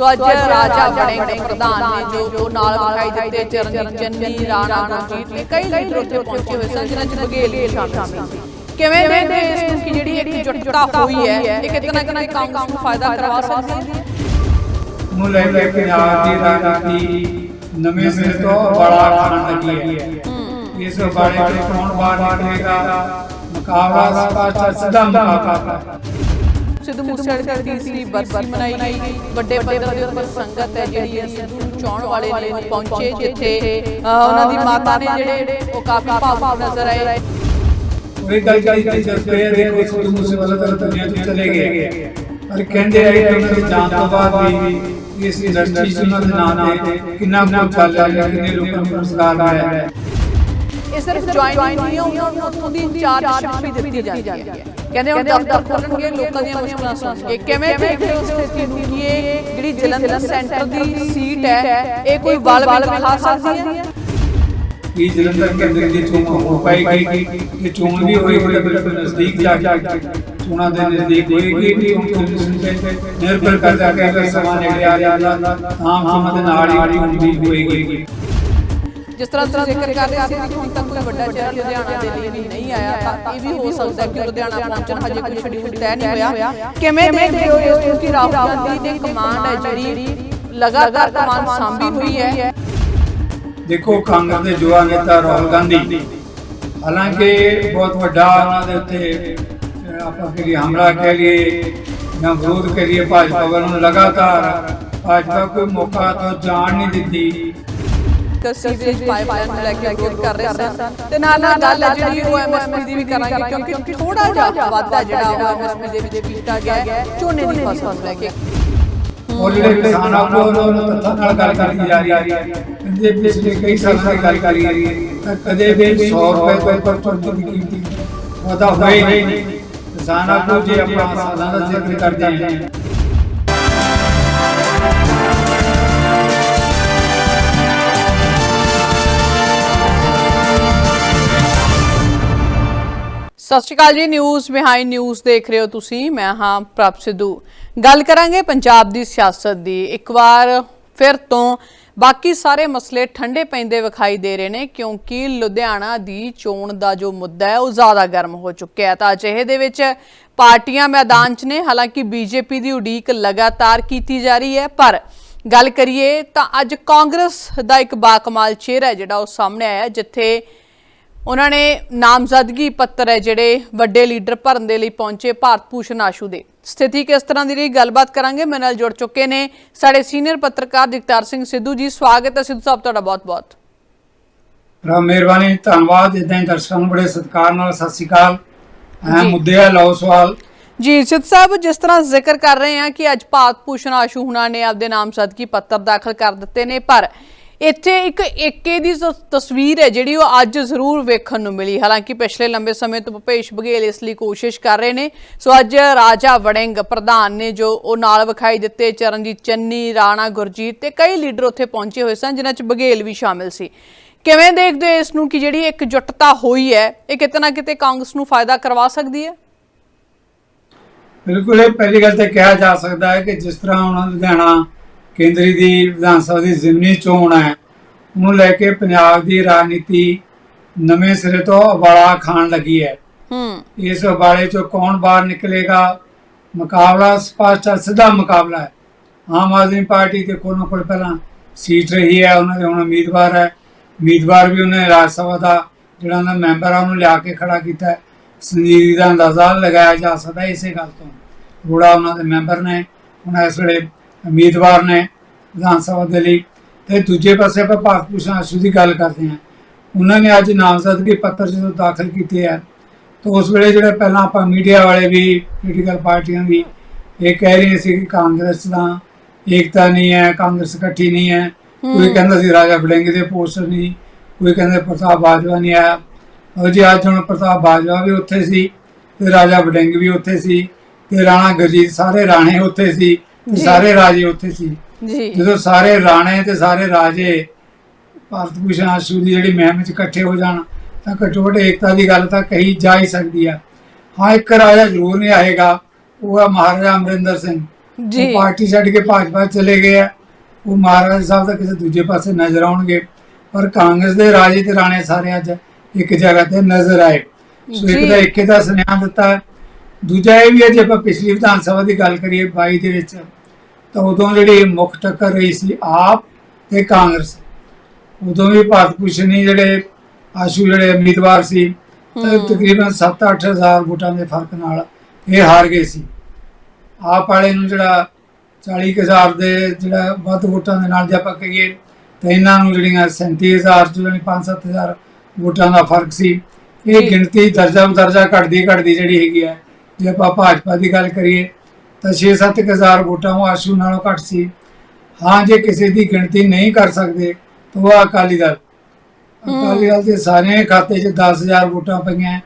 ਸੋ ਅੱਜ ਰਾਜਾ ਵੜਿੰਗ ਪ੍ਰਧਾਨ ਨੇ ਜੋ ਉਹ ਨਾਲ ਵਿਖਾਈ ਦਿੱਤੇ ਚਰਨਜੀਤ ਚੰਨੀ ਰਾਣਾ ਗੁਰਜੀਤ ਤੇ ਕਈ ਲੀਡਰ ਉੱਥੇ ਪਹੁੰਚੇ ਹੋਏ ਸਨ ਜਿਨ੍ਹਾਂ ਚ ਬਗੇਲ ਵੀ ਸ਼ਾਮਲ ਸੀ। ਕਿਵੇਂ ਦੇਖਦੇ ਇਸ ਨੂੰ ਕਿ ਜਿਹੜੀ ਇੱਕ ਜੁਟਤਾ ਹੋਈ ਹੈ ਇਹ ਕਿਤੇ ਨਾ ਕਿਤੇ ਕਾਂਗਰਸ ਨੂੰ ਫਾਇਦਾ ਕਰਵਾ ਸਕਦੀ ਹੈ। ਨੂੰ ਲੈ ਕੇ ਪੰਜਾਬ ਦੀ ਰਾਜਨੀਤੀ ਨਵੇਂ ਸਿਰੇ ਤੋਂ ਬੜਾ ਖਾਣ ਲੱਗੀ ਹੈ। ਇਸ ਬਾਰੇ ਕੌਣ ਬਾਹਰ ਨਿਕਲੇਗਾ? ਮੁਕਾਬਲਾ ਸਪਸ਼ਟ ਸਿੱਧਾ ਮੁਕਾਬਲਾ। ਸਿੱਧੂ ਮੂਸੇਵਾਲੇ ਦੀ ਤੀਸਰੀ ਬਰਸੀ ਮਨਾਈ ਗਈ ਵੱਡੇ ਪੱਧਰ ਦੇ ਉੱਪਰ ਸੰਗਤ ਹੈ ਜਿਹੜੀ ਇਹ ਸਿੱਧੂ ਨੂੰ ਚਾਹਣ ਵਾਲੇ ਨੇ ਪਹੁੰਚੇ ਜਿੱਥੇ ਉਹਨਾਂ ਦੀ ਮਾਤਾ ਨੇ ਜਿਹੜੇ ਉਹ ਕਾਫੀ ਭਾਵੁਕ ਨਜ਼ਰ ਆਏ। ਉਹ ਇਹ ਗੱਲ ਕਰੀ ਕਿ ਜਸਪੇ ਦੇਖੋ ਸਿੱਧੂ ਮੂਸੇਵਾਲਾ ਤਾਂ ਦੁਨੀਆ ਤੋਂ ਚਲੇ ਗਏ ਪਰ ਕਹਿੰਦੇ ਆ ਕਿ ਉਹਨਾਂ ਦੀ ਜਾਨ ਤੋਂ ਬਾਅਦ ਵੀ ਇਸ ਇੰਡਸਟਰੀ ਉਹਨਾਂ ਦੇ ਨਾਮ ਤੇ ਕਿੰਨਾ ਕੁ ਚੱਲ ਰਿਹਾ ਕਿੰਨੇ ਲੋਕਾਂ ਨੂੰ ਰੁਜ਼ਗਾਰ ਮਿਲਿਆ ਹੈ। ਇਹ ਸਿਰਫ ਜੁਆਇਨਿੰਗ ਨਹੀਂ ਹੈ ਉਹਨਾਂ ਨੂੰ ਉੱਥੋਂ ਦੀ ਇੰਚਾਰਜਸ਼ਿਪ ਵੀ ਦਿੱਤੀ ਜਾਂਦੀ ਹੈ ਕਹਿੰਦੇ ਹੁਣ ਦਫ਼ਤਰ ਖੋਲਣਗੇ ਲੋਕਾਂ ਦੀਆਂ ਮੁਸ਼ਕਲਾਂ ਸੁਣਨਗੇ। ਕਿਵੇਂ ਦੇਖਦੇ ਹੋ ਸਥਿਤੀ ਨੂੰ ਕਿ ਇਹ ਜਿਹੜੀ ਜਲੰਧਰ ਸੈਂਟਰ ਦੀ ਸੀਟ ਹੈ ਇਹ ਕੋਈ ਬਲ ਬਲ ਖਾ ਸਕਦੀ ਹੈ? ਕਿ ਜਲੰਧਰ ਕੇਂਦਰ ਦੀ ਚੋਣ ਹੋ ਪਾਏਗੀ ਕਿ ਚੋਣ ਵੀ ਹੋਏਗੀ ਤਾਂ ਬਿਲਕੁਲ ਨਜ਼ਦੀਕ ਜਾ ਕੇ ਚੋਣਾਂ ਦੇ ਨਜ਼ਦੀਕ ਹੋਏਗੀ ਕਿ ਚੋਣ ਕਮਿਸ਼ਨ ਤੇ ਨਿਰਭਰ ਕਰਦਾ ਕਿ ਅਗਰ ਸਮਾਂ ਨੇੜੇ ਆ ਜਾਂਦਾ ਆਮ ਜਿਸ ਤਰ੍ਹਾਂ ਤੁਸੀਂ ਜ਼ਿਕਰ ਕਰ ਰਹੇ ਸੀ ਕਿ ਹੁਣ ਤੱਕ ਕੋਈ ਵੱਡਾ ਸ਼ਹਿਰ ਲੁਧਿਆਣਾ ਦੇ ਲਈ ਵੀ ਨਹੀਂ ਆਇਆ ਤਾਂ ਇਹ ਵੀ ਹੋ ਸਕਦਾ ਕਿ ਲੁਧਿਆਣਾ ਪਹੁੰਚਣ ਹਜੇ ਕੋਈ ਸ਼ਡਿਊਲ ਤੈਅ ਨਹੀਂ ਹੋਇਆ। ਕਿਵੇਂ ਦੇਖਦੇ ਹੋ ਇਸ ਨੂੰ ਕਿ ਰਾਹੁਲ ਗਾਂਧੀ ਦੀ ਕਮਾਂਡ ਹੈ ਜਿਹੜੀ ਲਗਾਤਾਰ ਕਮਾਂਡ ਸਾਂਭੀ ਹੋਈ ਹੈ? ਦੇਖੋ ਕਾਂਗਰਸ ਦੇ ਯੁਵਾ ਨੇਤਾ ਰਾਹੁਲ ਗਾਂਧੀ। ਹਾਲਾਂਕਿ ਬਹੁਤ ਵੱਡਾ ਉਹਨਾਂ ਦੇ ਉੱਤੇ ਆਪਾਂ ਕਿ ਹਮਲਾ ਕਹਿ ਲਈਏ ਜਾਂ ਵਿਰੋਧ ਕਰੀਏ ਭਾਜਪਾ ਵੱਲੋਂ ਲਗਾਤਾਰ ਭਾਜਪਾ ਕੋਈ ਮੌਕਾ ਤੋਂ ਜਾਣ ਨਹੀਂ ਦਿੱਤੀ। ਕਿ ਸੀਵਰੇਜ ਪਾਈਪਲਾਈਨ ਨੂੰ ਲੈ ਕੇ ਵਿਰੋਧ ਕਰ ਰਹੇ ਸਨ। ਤੇ ਨਾਲ ਨਾਲ ਗੱਲ ਹੈ ਜਿਹੜੀ ਉਹ ਐਮਐਸਪੀ ਦੀ ਵੀ ਕਰਾਂਗੇ ਕਿਉਂਕਿ ਥੋੜਾ ਜਿਹਾ ਵਾਧਾ ਜਿਹੜਾ ਉਹ ਐਮਐਸਪੀ ਦੇ ਵਿੱਚ ਕੀਤਾ ਗਿਆ ਹੈ ਝੋਨੇ ਦੀ ਫਸਲ ਨੂੰ ਲੈ ਕੇ। ਔਰ ਜਿਹੜੇ ਕਿਸਾਨ ਆ ਉਹਨਾਂ ਨੂੰ ਤੱਥਾਂ ਨਾਲ ਗੱਲ ਕਰਦੀ ਜਾ ਰਹੀ ਹੈ। ਕਹਿੰਦੇ ਪਿਛਲੇ ਕਈ ਸਾਲਾਂ ਦੀ ਗੱਲ ਕਰੀ ਰਹੀ ਹੈ ਤਾਂ ਕਦੇ ਵੀ 100 ਰੁਪਏ ਤੋਂ ਉੱਪਰ ਝੋਨੇ ਦੀ ਕੀਮਤੀ ਵਾਧਾ ਹੋਈ ਨਹੀਂ ਕਿਸਾਨ ਆਗੂ ਜੇ ਆਪਾਂ ਸਾਲਾਂ ਦਾ ਜ਼ਿਕਰ ਕਰਦੇ ਹਾਂ ਸਤਿ ਸ਼੍ਰੀ ਅਕਾਲ ਜੀ ਨਿਊਜ਼ ਬਿਹਾਈਂਡ ਨਿਊਜ਼ ਦੇਖ ਰਹੇ ਹੋ ਤੁਸੀਂ। ਮੈਂ ਹਾਂ ਪ੍ਰਭ ਸਿੱਧੂ। ਗੱਲ ਕਰਾਂਗੇ ਪੰਜਾਬ ਦੀ ਸਿਆਸਤ ਦੀ। ਇੱਕ ਵਾਰ ਫਿਰ ਤੋਂ ਬਾਕੀ ਸਾਰੇ ਮਸਲੇ ਠੰਡੇ ਪੈਂਦੇ ਵਿਖਾਈ ਦੇ ਰਹੇ ਨੇ, ਕਿਉਂਕਿ ਲੁਧਿਆਣਾ ਦੀ ਚੋਣ ਦਾ ਜੋ ਮੁੱਦਾ ਹੈ, ਉਹ ਜ਼ਿਆਦਾ ਗਰਮ ਹੋ ਚੁੱਕਿਆ ਹੈ। ਤਾਂ ਅਜਿਹੇ ਦੇ ਵਿੱਚ ਪਾਰਟੀਆਂ ਮੈਦਾਨ 'ਚ ਨੇ, ਹਾਲਾਂਕਿ ਬੀਜੇਪੀ ਦੀ ਉਡੀਕ ਲਗਾਤਾਰ ਕੀਤੀ ਜਾ ਰਹੀ ਹੈ, ਪਰ ਗੱਲ ਕਰੀਏ ਤਾਂ ਅੱਜ ਕਾਂਗਰਸ ਦਾ ਇੱਕ ਬਾਕਮਾਲ ਚਿਹਰਾ ਜਿਹੜਾ ਉਹ ਸਾਹਮਣੇ ਆਇਆ, ਜਿੱਥੇ ਉਹਨਾਂ ਨੇ ਨਾਮਜ਼ਦਗੀ ਪੱਤਰ ਹੈ ਜਿਹੜੇ ਵੱਡੇ ਲੀਡਰ ਭਰਨ ਦੇ ਲਈ ਪਹੁੰਚੇ ਭਾਰਤ ਭੂਸ਼ਣ ਆਸ਼ੂ ਦੇ। ਸਥਿਤੀ ਕਿਸ ਤਰ੍ਹਾਂ ਦੀ ਰਹੀ? ਗੱਲਬਾਤ ਕਰਾਂਗੇ। ਮੇਰੇ ਨਾਲ ਜੁੜ ਚੁੱਕੇ ਨੇ ਸਾਡੇ ਸੀਨੀਅਰ ਪੱਤਰਕਾਰ ਜਗਤਾਰ ਸਿੰਘ ਸਿੱਧੂ ਜੀ। ਸਵਾਗਤ ਹੈ ਸਿੱਧੂ ਸਾਹਿਬ ਤੁਹਾਡਾ ਬਹੁਤ-ਬਹੁਤ। ਬੜਾ ਮਿਹਰਬਾਨੀ ਧੰਨਵਾਦ। ਇਦਾਂ ਹੀ ਦਰਸ਼ਕਾਂ ਨੂੰ ਬੜੇ ਸਤਿਕਾਰ ਨਾਲ ਸਤਿ ਸ਼੍ਰੀ ਅਕਾਲ। ਅਹਿਮ। ਮੁੱਦੇ ਆ ਲਓ ਸਵਾਲ। ਜੀ ਸਿੱਧ ਸਾਹਿਬ ਜਿਸ ਤਰ੍ਹਾਂ ਜ਼ਿਕਰ ਕਰ ਰਹੇ ਹਾਂ ਕਿ ਅੱਜ ਭਾਰਤ ਭੂਸ਼ਣ ਆਸ਼ੂ ਹੁਣਾਂ ਨੇ ਆਪਦੇ ਨਾਮਜ਼ਦਗੀ ਪੱਤਰ ਦਾਖਲ ਕਰ ਦਿੱਤੇ ਨੇ ਪਰ ਇੱਥੇ ਇੱਕ ਏਕੇ ਦੀ ਤ- ਤਸਵੀਰ ਹੈ ਜਿਹੜੀ ਉਹ ਅੱਜ ਜ਼ਰੂਰ ਵੇਖਣ ਨੂੰ ਮਿਲੀ। ਹਾਲਾਂਕਿ ਪਿਛਲੇ ਲੰਬੇ ਸਮੇਂ ਤੋਂ ਭੁਪੇਸ਼ ਬਘੇਲ ਇਸ ਲਈ ਕੋਸ਼ਿਸ਼ ਕਰ ਰਹੇ ਨੇ। ਸੋ ਅੱਜ ਰਾਜਾ ਵੜਿੰਗ ਪ੍ਰਧਾਨ ਨੇ ਜੋ ਉਹ ਨਾਲ ਵਿਖਾਈ ਦਿੱਤੇ ਚਰਨਜੀਤ ਚੰਨੀ, ਰਾਣਾ ਗੁਰਜੀਤ ਤੇ ਕਈ ਲੀਡਰ ਉੱਥੇ ਪਹੁੰਚੇ ਹੋਏ ਸਨ, ਜਿਨ੍ਹਾਂ 'ਚ ਬਘੇਲ ਵੀ ਸ਼ਾਮਿਲ ਸੀ। ਕਿਵੇਂ ਦੇਖਦੇ ਹੋ ਇਸ ਨੂੰ ਕਿ ਜਿਹੜੀ ਇੱਕ ਜੁੱਟਤਾ ਹੋਈ ਹੈ, ਇਹ ਕਿਤੇ ਨਾ ਕਿਤੇ ਕਾਂਗਰਸ ਨੂੰ ਫਾਇਦਾ ਕਰਵਾ ਸਕਦੀ ਹੈ? ਬਿਲਕੁਲ, ਇਹ ਪਹਿਲੀ ਗੱਲ ਤੇ ਕਿਹਾ ਜਾ ਸਕਦਾ ਹੈ ਕਿ ਜਿਸ ਤਰ੍ਹਾਂ ਹੁਣ ਲੁਧਿਆਣਾ ਕੇਂਦਰੀ ਦੀ ਵਿਧਾਨ ਸਭਾ ਦੀ ਜ਼ਿਮਨੀ ਚੋਣ ਹੈ। ਉਹਨੂੰ ਲੈ ਕੇ ਪੰਜਾਬ ਦੀ ਰਾਜਨੀਤੀ ਨਵੇਂ ਸਿਰੇ ਤੋਂ ਉਬਾਲਾ ਖਾਣ ਲੱਗੀ ਹੈ। ਹੂੰ। ਇਸ ਉਬਾਲੇ ਚੋਂ ਕੌਣ ਬਾਹਰ ਨਿਕਲੇਗਾ? ਮੁਕਾਬਲਾ ਸਪਸ਼ਟ ਹੈ, ਸਿੱਧਾ ਮੁਕਾਬਲਾ ਹੈ। ਆਮ ਆਦਮੀ ਪਾਰਟੀ ਤੇ ਕੋਲ ਕੋਲ ਪਹਿਲਾਂ ਸੀਟ ਰਹੀ ਹੈ ਉਹਨਾਂ ਦੇ ਹੁਣ ਉਮੀਦਵਾਰ ਹੈ। ਉਮੀਦਵਾਰ ਵੀ ਉਹਨੇ ਰਾਜ ਸਭਾ ਦਾ ਜਿਹੜਾ ਉਹਨਾਂ ਮੈਂਬਰ ਆ ਉਹਨੂੰ ਲਿਆ ਕੇ ਖੜਾ ਕੀਤਾ ਸੰਜੀਦਗੀ ਦਾ ਅੰਦਾਜ਼ਾ ਲਗਾਇਆ ਜਾ ਸਕਦਾ ਇਸੇ ਗੱਲ ਤੋਂ। ਥੋੜਾ ਉਹਨਾਂ ਦੇ ਮੈਂਬਰ ਨੇ। ਹੁਣ ਇਸ ਵੇਲੇ ਉਮੀਦਵਾਰ ਨੇ ਵਿਧਾਨ ਸਭਾ ਦੇ ਲਈ। ਤੇ ਦੂਜੇ ਪਾਸੇ ਆਪਾਂ ਭਾਰਤ ਭੂਸ਼ਣ ਆਸ਼ੂ ਦੀ ਗੱਲ ਕਰਦੇ ਹਾਂ। ਉਹਨਾਂ ਨੇ ਅੱਜ ਨਾਮਜ਼ਦਗੀ ਪੱਤਰ ਜਦੋਂ ਦਾਖਲ ਕੀਤੇ ਆ ਤਾਂ ਉਸ ਵੇਲੇ ਜਿਹੜੇ ਪਹਿਲਾਂ ਆਪਾਂ ਮੀਡੀਆ ਵਾਲੇ ਵੀ ਪੋਲੀਟੀਕਲ ਪਾਰਟੀਆਂ ਵੀ ਇਹ ਕਹਿ ਰਹੀਆਂ ਸੀ ਕਿ ਕਾਂਗਰਸ ਦਾ ਏਕਤਾ ਨਹੀਂ ਹੈ ਕਾਂਗਰਸ ਇਕੱਠੀ ਨਹੀਂ ਹੈ। ਕੋਈ ਕਹਿੰਦਾ ਸੀ ਰਾਜਾ ਵੜਿੰਗ ਦੇ ਪੋਸਟਰ ਨਹੀਂ ਕੋਈ ਕਹਿੰਦਾ ਪ੍ਰਤਾਪ ਬਾਜਵਾ ਨਹੀਂ ਆਇਆ। ਉਹ ਜੀ ਅੱਜ ਹੁਣ ਪ੍ਰਤਾਪ ਬਾਜਵਾ ਵੀ ਉੱਥੇ ਸੀ ਤੇ ਰਾਜਾ ਵੜਿੰਗ ਵੀ ਉੱਥੇ ਸੀ ਤੇ ਰਾਣਾ ਗੁਰਜੀਤ ਸਾਰੇ ਰਾਣੇ ਉੱਥੇ ਸੀ। ਸਾਰੇ ਰਾਜੇ ਉੱਥੇ ਸੀ। ਜੀ। ਜਦੋਂ ਸਾਰੇ ਰਾਣੇ ਤੇ ਸਾਰੇ ਰਾਜੇ ਭਾਰਤ ਭੂਸ਼ਣ ਆਸ਼ੂ ਦੀ ਜਿਹੜੀ ਮਹਿਮ ਵਿੱਚ ਇਕੱਠੇ ਹੋ ਜਾਣ ਤਾਂ ਘੱਟੋ ਘੱਟ ਏਕਤਾ ਦੀ ਗੱਲ ਤਾਂ ਕਹੀ ਜਾ ਹੀ ਸਕਦੀ ਆ। ਹਾਂ ਇੱਕ ਰਾਜਾ ਜ਼ਰੂਰ ਨਹੀਂ ਆਏਗਾ ਉਹ ਹੈ ਮਹਾਰਾਜਾ ਅਮਰਿੰਦਰ ਸਿੰਘ। ਜੀ। ਪਾਰਟੀ ਛੱਡ ਕੇ ਭਾਜਪਾ ਚਲੇ ਗਏ ਆ। ਉਹ ਮਹਾਰਾਜ ਸਾਹਿਬ ਦਾ ਕਿਸੇ ਦੂਜੇ ਪਾਸੇ ਨਜ਼ਰ ਆਉਣਗੇ। ਪਰ ਕਾਂਗਰਸ ਦੇ ਰਾਜੇ ਤੇ ਰਾਣੇ ਸਾਰੇ ਅੱਜ ਇੱਕ ਜਗ੍ਹਾ ਤੇ ਨਜ਼ਰ ਆਏ। ਸੋ। ਇੱਕ ਤਾਂ ਇੱਕ ਦਾ ਸੁਨੇਹਾ ਦਿੱਤਾ। ਦੂਜਾ ਇਹ ਵੀ ਹੈ ਜੇ ਆਪਾਂ ਪਿਛਲੀ ਵਿਧਾਨ ਸਭਾ ਦੀ ਗੱਲ ਕਰੀਏ 22 ਦੇ ਵਿੱਚ ਤਾਂ ਉਦੋਂ ਜਿਹੜੀ ਮੁੱਖ ਟੱਕਰ ਰਹੀ ਸੀ ਆਪ ਤੇ ਕਾਂਗਰਸ। ਉਦੋਂ ਵੀ ਭਾਰਤ ਭੂਸ਼ਣੀ ਜਿਹੜੇ ਆਸ਼ੂ ਜਿਹੜੇ ਉਮੀਦਵਾਰ ਸੀ ਤਾਂ ਤਕਰੀਬਨ 7-8 ਹਜ਼ਾਰ ਵੋਟਾਂ ਦੇ ਫ਼ਰਕ ਨਾਲ ਇਹ ਹਾਰ ਗਏ ਸੀ। ਆਪ ਵਾਲੇ ਨੂੰ ਜਿਹੜਾ 40 ਕੁ ਹਜ਼ਾਰ ਦੇ ਜਿਹੜਾ ਵੱਧ ਵੋਟਾਂ ਦੇ ਨਾਲ ਜੇ ਆਪਾਂ ਕਹੀਏ ਤਾਂ ਇਹਨਾਂ ਨੂੰ ਜਿਹੜੀਆਂ 37000 ਚੋਂ ਜਿਹੜੀ 5-7000 ਵੋਟਾਂ ਦਾ ਫ਼ਰਕ ਸੀ। ਇਹ। ਗਿਣਤੀ ਦਰਜਾ ਦਰਜਾ ਘਟਦੀ ਘਟਦੀ ਜਿਹੜੀ ਹੈਗੀ ਹੈ ਜੇ ਆਪਾਂ ਭਾਜਪਾ ਦੀ ਗੱਲ ਕਰੀਏ ਤਾਂ 6-7 ਹਜ਼ਾਰ ਵੋਟਾਂ ਉਹ ਆਸ਼ੂ ਨਾਲੋਂ ਘੱਟ ਸੀ। ਹਾਂ ਜੇ ਕਿਸੇ ਦੀ ਗਿਣਤੀ ਨਹੀਂ ਕਰ ਸਕਦੇ ਤਾਂ ਉਹ ਅਕਾਲੀ ਦਲ। ਅਕਾਲੀ ਦਲ ਦੇ ਸਾਰੇ ਖਾਤੇ 'ਚ 10000 ਵੋਟਾਂ ਪਈਆਂ।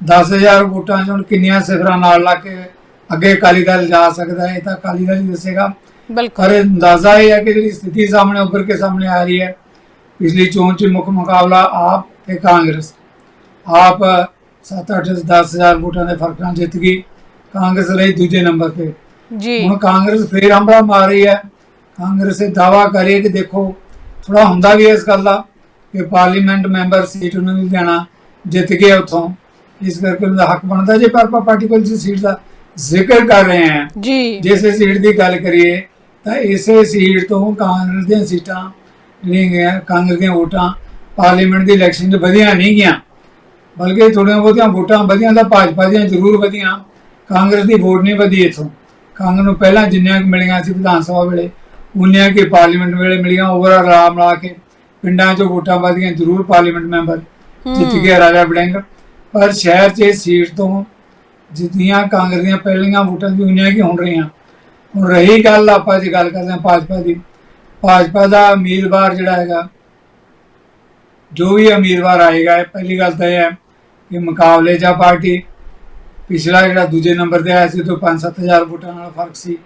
10000 ਵੋਟਾਂ 'ਚ ਹੁਣ ਕਿੰਨੀਆਂ ਸਿਫਰਾਂ ਨਾਲ ਲਾ ਕੇ ਅੱਗੇ ਅਕਾਲੀ ਦਲ ਜਾ ਸਕਦਾ ਹੈ ਇਹ ਤਾਂ ਅਕਾਲੀ ਦਲ ਹੀ ਦੱਸੇਗਾ। ਬਿਲਕੁਲ। ਪਰ ਅੰਦਾਜ਼ਾ ਇਹ ਹੈ ਕਿ ਜਿਹੜੀ ਸਥਿਤੀ ਸਾਹਮਣੇ ਉੱਭਰ ਕੇ ਸਾਹਮਣੇ ਆ ਰਹੀ ਹੈ ਪਿਛਲੀ ਚੋਣ 'ਚ ਮੁੱਖ ਮੁਕਾਬਲਾ ਆਪ ਤੇ ਕਾਂਗਰਸ। ਆਪ 7-8 10000 ਵੋਟਾਂ ਦੇ ਫ਼ਰਕ ਨਾਲ ਜਿੱਤ ਗਈ ਕਾਂਗਰਸ ਰਹੀ ਦੂਜੇ ਨੰਬਰ ਤੇ। ਜੀ। ਹੁਣ ਕਾਂਗਰਸ ਫੇਰ ਹਮਲਾ ਮਾਰ ਰਹੀ ਹੈ। ਕਾਂਗਰਸ ਇਹ ਦਾਵਾ ਕਰੇ ਕਿ ਦੇਖੋ ਥੋੜਾ ਹੁੰਦਾ ਵੀ ਇਸ ਗੱਲ ਦਾ ਕਿ ਪਾਰਲੀਮੈਂਟ ਮੈਂਬਰ ਸੀਟ ਉਹਨਾਂ ਨੂੰ ਦੇਣਾ ਜਿੱਤ ਗਏ ਉਥੋਂ। ਇਸ ਕਰਕੇ ਉਹਨਾਂ ਦਾ ਹੱਕ ਬਣਦਾ ਜੇ ਪਰ ਪਾਰਟੀਕਲ ਸੀਟ ਦਾ ਜ਼ਿਕਰ ਕਰ ਰਹੇ ਹਾਂ। ਜੀ। ਜਿਸ ਸੀਟ ਦੀ ਗੱਲ ਕਰੀਏ ਤਾਂ ਇਸੇ ਸੀਟ ਤੋਂ ਕਾਂਗਰਸ ਦੀਆਂ ਸੀਟਾਂ ਜਿਹੜੀਆਂ ਕਾਂਗਰਸ ਦੀਆਂ ਵੋਟਾਂ ਪਾਰਲੀਮੈਂਟ ਦੀ ਇਲੈਕਸ਼ਨ 'ਚ ਵਧੀਆਂ ਨਹੀਂ ਗਈਆਂ। ਬਲਕਿ ਥੋੜੀਆਂ ਬਹੁਤੀਆਂ ਵੋਟਾਂ ਵਧੀਆਂ ਤਾਂ ਭਾਜਪਾ ਦੀਆਂ ਜ਼ਰੂਰ ਵਧੀਆਂ ਕਾਂਗਰਸ ਦੀ ਵੋਟ ਨਹੀਂ ਵਧੀ ਇਥੋਂ। ਕਾਂਗਰਸ ਨੂੰ ਪਹਿਲਾਂ ਜਿੰਨੀਆਂ ਮਿਲੀਆਂ ਸੀ ਵਿਧਾਨ ਸਭਾ ਵੇਲੇ ਉਨੀਆਂ ਕਿ ਪਾਰਲੀਮੈਂਟ ਵੇਲੇ ਮਿਲੀਆਂ ਓਵਰਆਲ ਰਾਮ ਲਾ ਕੇ ਪਿੰਡਾਂ 'ਚੋਂ ਵੋਟਾਂ ਵਧੀਆਂ ਜ਼ਰੂਰ ਪਾਰਲੀਮੈਂਟ ਮੈਂਬਰ ਜਿੱਤ ਗਿਆ ਰਾਜਾ ਵੜਿੰਗ। ਪਰ ਸ਼ਹਿਰ 'ਚ ਸੀਟ ਤੋਂ ਜਿੰਨੀਆਂ ਕਾਂਗਰਸ ਦੀਆਂ ਪਹਿਲੀਆਂ ਵੋਟਾਂ ਦੀ ਉਨੀਆਂ ਕਿ ਹੁਣ ਰਹੀਆਂ। ਹੁਣ ਰਹੀ ਗੱਲ ਆਪਾਂ ਜੇ ਗੱਲ ਕਰਦੇ ਹਾਂ ਭਾਜਪਾ ਦੀ। ਭਾਜਪਾ ਦਾ ਉਮੀਦਵਾਰ ਜਿਹੜਾ ਹੈਗਾ ਜੋ ਵੀ ਉਮੀਦਵਾਰ ਆਏਗਾ ਇਹ ਪਹਿਲੀ ਗੱਲ ਤਾਂ ਇਹ ਹੈ ਕਿ ਮੁਕਾਬਲੇ 'ਚ ਆ ਪਾਰਟੀ ਪਿਛਲਾ ਜਿਹੜਾ ਦੂਜੇ ਨੰਬਰ ਤੇ ਆਇਆ ਸੀ ਤੋਂ 5-7000 ਵੋਟਾਂ ਨਾਲ ਫ਼ਰਕ ਸੀ।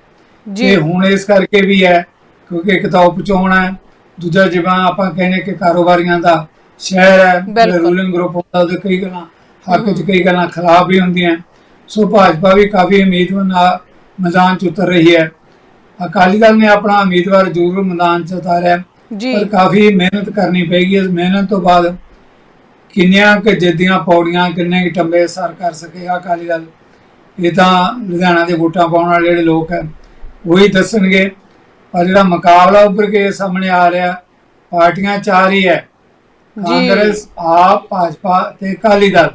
ਜੀ। ਹੁਣ ਇਸ ਕਰਕੇ ਵੀ ਹੈ ਕਿਉਂਕਿ ਇੱਕ ਤਾਂ ਉਪਚੋਣ ਹੈ ਦੂਜਾ ਜਿਵੇਂ ਆਪਾਂ ਕਹਿੰਦੇ ਕਿ ਕਾਰੋਬਾਰੀਆਂ ਦਾ ਸ਼ਹਿਰ ਹੈ। ਰੂਲਿੰਗ ਗਰੁੱਪ ਹੁੰਦਾ ਉਹਦੇ ਕਈ ਗੱਲਾਂ ਹੱਕ 'ਚ ਕਈ ਗੱਲਾਂ ਖਿਲਾਫ ਵੀ ਹੁੰਦੀਆਂ। ਸੋ ਭਾਜਪਾ ਵੀ ਕਾਫੀ ਉਮੀਦਵਾਰ ਨਾਲ ਮੈਦਾਨ 'ਚ ਉਤਰ ਰਹੀ ਹੈ। ਅਕਾਲੀ ਦਲ ਨੇ ਆਪਣਾ ਉਮੀਦਵਾਰ ਜ਼ਰੂਰ ਮੈਦਾਨ 'ਚ ਉਤਾਰਿਆ। ਪਰ ਕਾਫੀ ਮਿਹਨਤ ਕਰਨੀ ਪਏਗੀ ਇਸ ਮਿਹਨਤ ਤੋਂ ਬਾਅਦ ਕਿੰਨੀਆਂ ਕਿ ਜਿੱਦੀਆਂ ਪੌੜੀਆਂ ਕਿੰਨੇ ਕਿ ਟੰਬੇ ਸਰ ਕਰ ਸਕੇਗਾ ਅਕਾਲੀ ਦਲ। ਇਹ ਤਾਂ ਲੁਧਿਆਣਾ ਦੇ ਵੋਟਾਂ ਪਾਉਣ ਵਾਲੇ ਜਿਹੜੇ ਲੋਕ ਹੈ ਉਹੀ ਦੱਸਣਗੇ। ਪਰ ਜਿਹੜਾ ਮੁਕਾਬਲਾ ਉੱਭਰ ਕੇ ਸਾਹਮਣੇ ਆ ਰਿਹਾ ਪਾਰਟੀਆਂ ਚਾਰ ਹੀ। ਹੈ ਕਾਂਗਰਸ ਆਪ ਭਾਜਪਾ ਤੇ ਅਕਾਲੀ ਦਲ।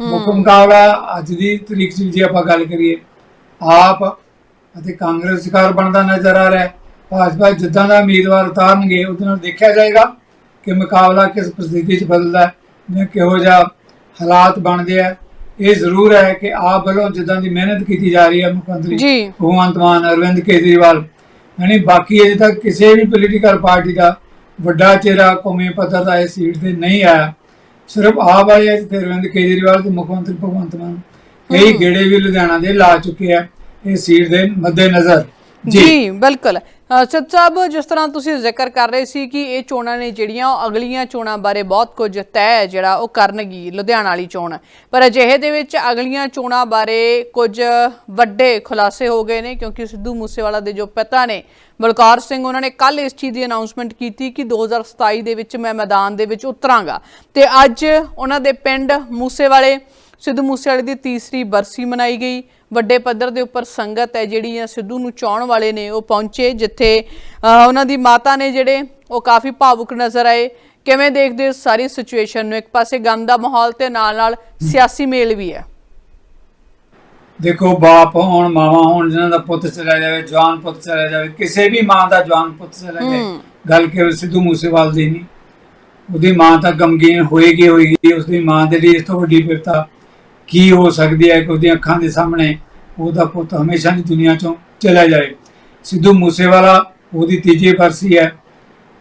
ਮੁੱਖ ਮੁਕਾਬਲਾ ਅੱਜ ਦੀ ਤਰੀਕ 'ਚ ਜੇ ਆਪਾਂ ਗੱਲ ਕਰੀਏ ਆਪ ਅਤੇ ਕਾਂਗਰਸ ਸਰਕਾਰ ਬਣਦਾ ਨਜ਼ਰ ਆ ਰਿਹਾ। ਭਾਜਪਾ ਜਿੱਦਾਂ ਦਾ ਉਮੀਦਵਾਰ ਉਤਾਰਨਗੇ ਉਹਦੇ ਨਾਲ ਦੇਖਿਆ ਜਾਏਗਾ ਕਿ ਮੁਕਾਬਲਾ ਕਿਸ ਪ੍ਰਸਥਿਤੀ 'ਚ ਬਦਲਦਾ ਹੈ। ਜਾਂ ਕਿਹੋ ਜਿਹਾ ਹਾਲਾਤ ਬਣਦੇ ਆ ਇਹ ਜ਼ਰੂਰ ਹੈ ਕਿ ਆਪ ਵੱਲੋਂ ਜਿੱਦਾਂ ਦੀ ਮਿਹਨਤ ਕੀਤੀ ਜਾ ਰਹੀ ਹੈ ਮੁੱਖ ਮੰਤਰੀ ਭਗਵੰਤ ਮਾਨ ਅਰਵਿੰਦ ਕੇਜਰੀਵਾਲ ਯਾਨੀ ਬਾਕੀ ਅਜੇ ਤੱਕ ਕਿਸੇ ਵੀ ਪੋਲੀਟੀਕਲ ਪਾਰਟੀ ਦਾ ਵੱਡਾ ਚਿਹਰਾ ਕੌਮੀ ਪੱਧਰ ਦਾ ਇਸ ਸੀਟ ਤੇ ਨਹੀਂ ਆਇਆ। ਸਿਰਫ ਆਪ ਅੱਜ ਤੇ ਅਰਵਿੰਦ ਕੇਜਰੀਵਾਲ ਤੇ ਮੁੱਖ ਮੰਤਰੀ ਭਗਵੰਤ ਮਾਨ ਕਈ ਗੇੜੇ ਵੀ ਲੁਧਿਆਣਾ ਦੇ ਲਾ ਚੁੱਕੇ ਆ ਇਹ ਸੀਟ ਦੇ ਮੱਦੇ ਨਜ਼ਰ ਜੀ ਬਿਲਕੁਲ। ਅ, ਸਾਹਿਬ ਜਿਸ ਤਰ੍ਹਾਂ ਤੁਸੀਂ ਜ਼ਿਕਰ ਕਰ ਰਹੇ ਸੀ ਕਿ ਇਹ ਚੋਣਾਂ ਨੇ ਜਿਹੜੀਆਂ ਉਹ ਅਗਲੀਆਂ ਚੋਣਾਂ ਬਾਰੇ ਬਹੁਤ ਕੁਝ ਤੈਅ ਜਿਹੜਾ ਉਹ ਕਰਨਗੀ ਲੁਧਿਆਣਾ ਵਾਲੀ ਚੋਣ। ਪਰ ਅਜਿਹੇ ਦੇ ਵਿੱਚ ਅਗਲੀਆਂ ਚੋਣਾਂ ਬਾਰੇ ਕੁਝ ਵੱਡੇ ਖੁਲਾਸੇ ਹੋ ਗਏ ਨੇ ਕਿਉਂਕਿ ਸਿੱਧੂ ਮੂਸੇਵਾਲਾ ਦੇ ਜੋ ਪਿਤਾ ਨੇ ਬਲਕਾਰ ਸਿੰਘ ਉਹਨਾਂ ਨੇ ਕੱਲ ਇਸ ਚੀਜ਼ ਦੀ ਅਨਾਉਂਸਮੈਂਟ ਕੀਤੀ ਕਿ 2027 ਦੇ ਵਿੱਚ ਮੈਂ ਮੈਦਾਨ ਦੇ ਵਿੱਚ ਉਤਰਾਂਗਾ। ਤੇ ਅੱਜ ਉਹਨਾਂ ਦੇ ਪਿੰਡ ਮੂਸੇਵਾਲੇ ਸਿੱਧੂ ਮੂਸੇਵਾਲੇ ਦੀ ਤੀਸਰੀ ਬਰਸੀ ਮਨਾਈ ਗਈ। ਵੱਡੇ ਪੱਧਰ ਦੇ ਉੱਪਰ ਸੰਗਤ ਹੈ ਜਿਹੜੀ ਆ ਸਿੱਧੂ ਨੂੰ ਚਾਹਣ ਵਾਲੇ ਨੇ ਉਹ ਪਹੁੰਚੇ ਜਿੱਥੇ ਉਹਨਾਂ ਦੀ ਮਾਤਾ ਨੇ ਜਿਹੜੇ ਉਹ ਕਾਫੀ ਭਾਵੁਕ ਨਜ਼ਰ ਆਏ। ਕਿਵੇਂ ਦੇਖਦੇ ਹੋ ਸਾਰੀ ਸਿਚੁਏਸ਼ਨ ਨੂੰ? ਇੱਕ ਪਾਸੇ ਗਮ ਦਾ ਮਾਹੌਲ ਤੇ ਨਾਲ ਨਾਲ ਸਿਆਸੀ ਮੇਲ ਵੀ ਹੈ। ਦੇਖੋ ਬਾਪ ਹੋਣ ਮਾਵਾ ਹੋਣ ਜਿਨ੍ਹਾਂ ਦਾ ਪੁੱਤ ਚਲਾ ਜਾਵੇ ਜਵਾਨ ਪੁੱਤ ਚਲਾ ਜਾਵੇ ਕਿਸੇ ਵੀ ਮਾਂ ਦਾ ਜਵਾਨ ਪੁੱਤ ਚਲਾ ਜਾਵੇ। ਗੱਲ ਕੇਵਲ ਸਿੱਧੂ ਮੂਸੇਵਾਲ ਦੀ ਨਹੀਂ। ਉਹਦੀ ਮਾਂ ਤਾਂ ਗਮਗੀਨ ਹੋਏਗੀ ਹੋਏਗੀ ਉਸਦੀ ਮਾਂ ਦੇ ਲਈ ਇਸ ਤੋਂ ਵੱਡੀ ਬਿਪਤਾ ਕੀ ਹੋ ਸਕਦੀ ਹੈ ਕਿ ਉਹਦੀਆਂ ਅੱਖਾਂ ਦੇ ਸਾਹਮਣੇ? ਉਹਦਾ ਪੁੱਤ ਹਮੇਸ਼ਾ ਦੀ ਦੁਨੀਆ ਚੋਂ ਚਲਾ ਜਾਏ। ਸਿੱਧੂ ਮੂਸੇਵਾਲਾ ਉਹਦੀ ਤੀਜੀ ਬਰਸੀ ਹੈ।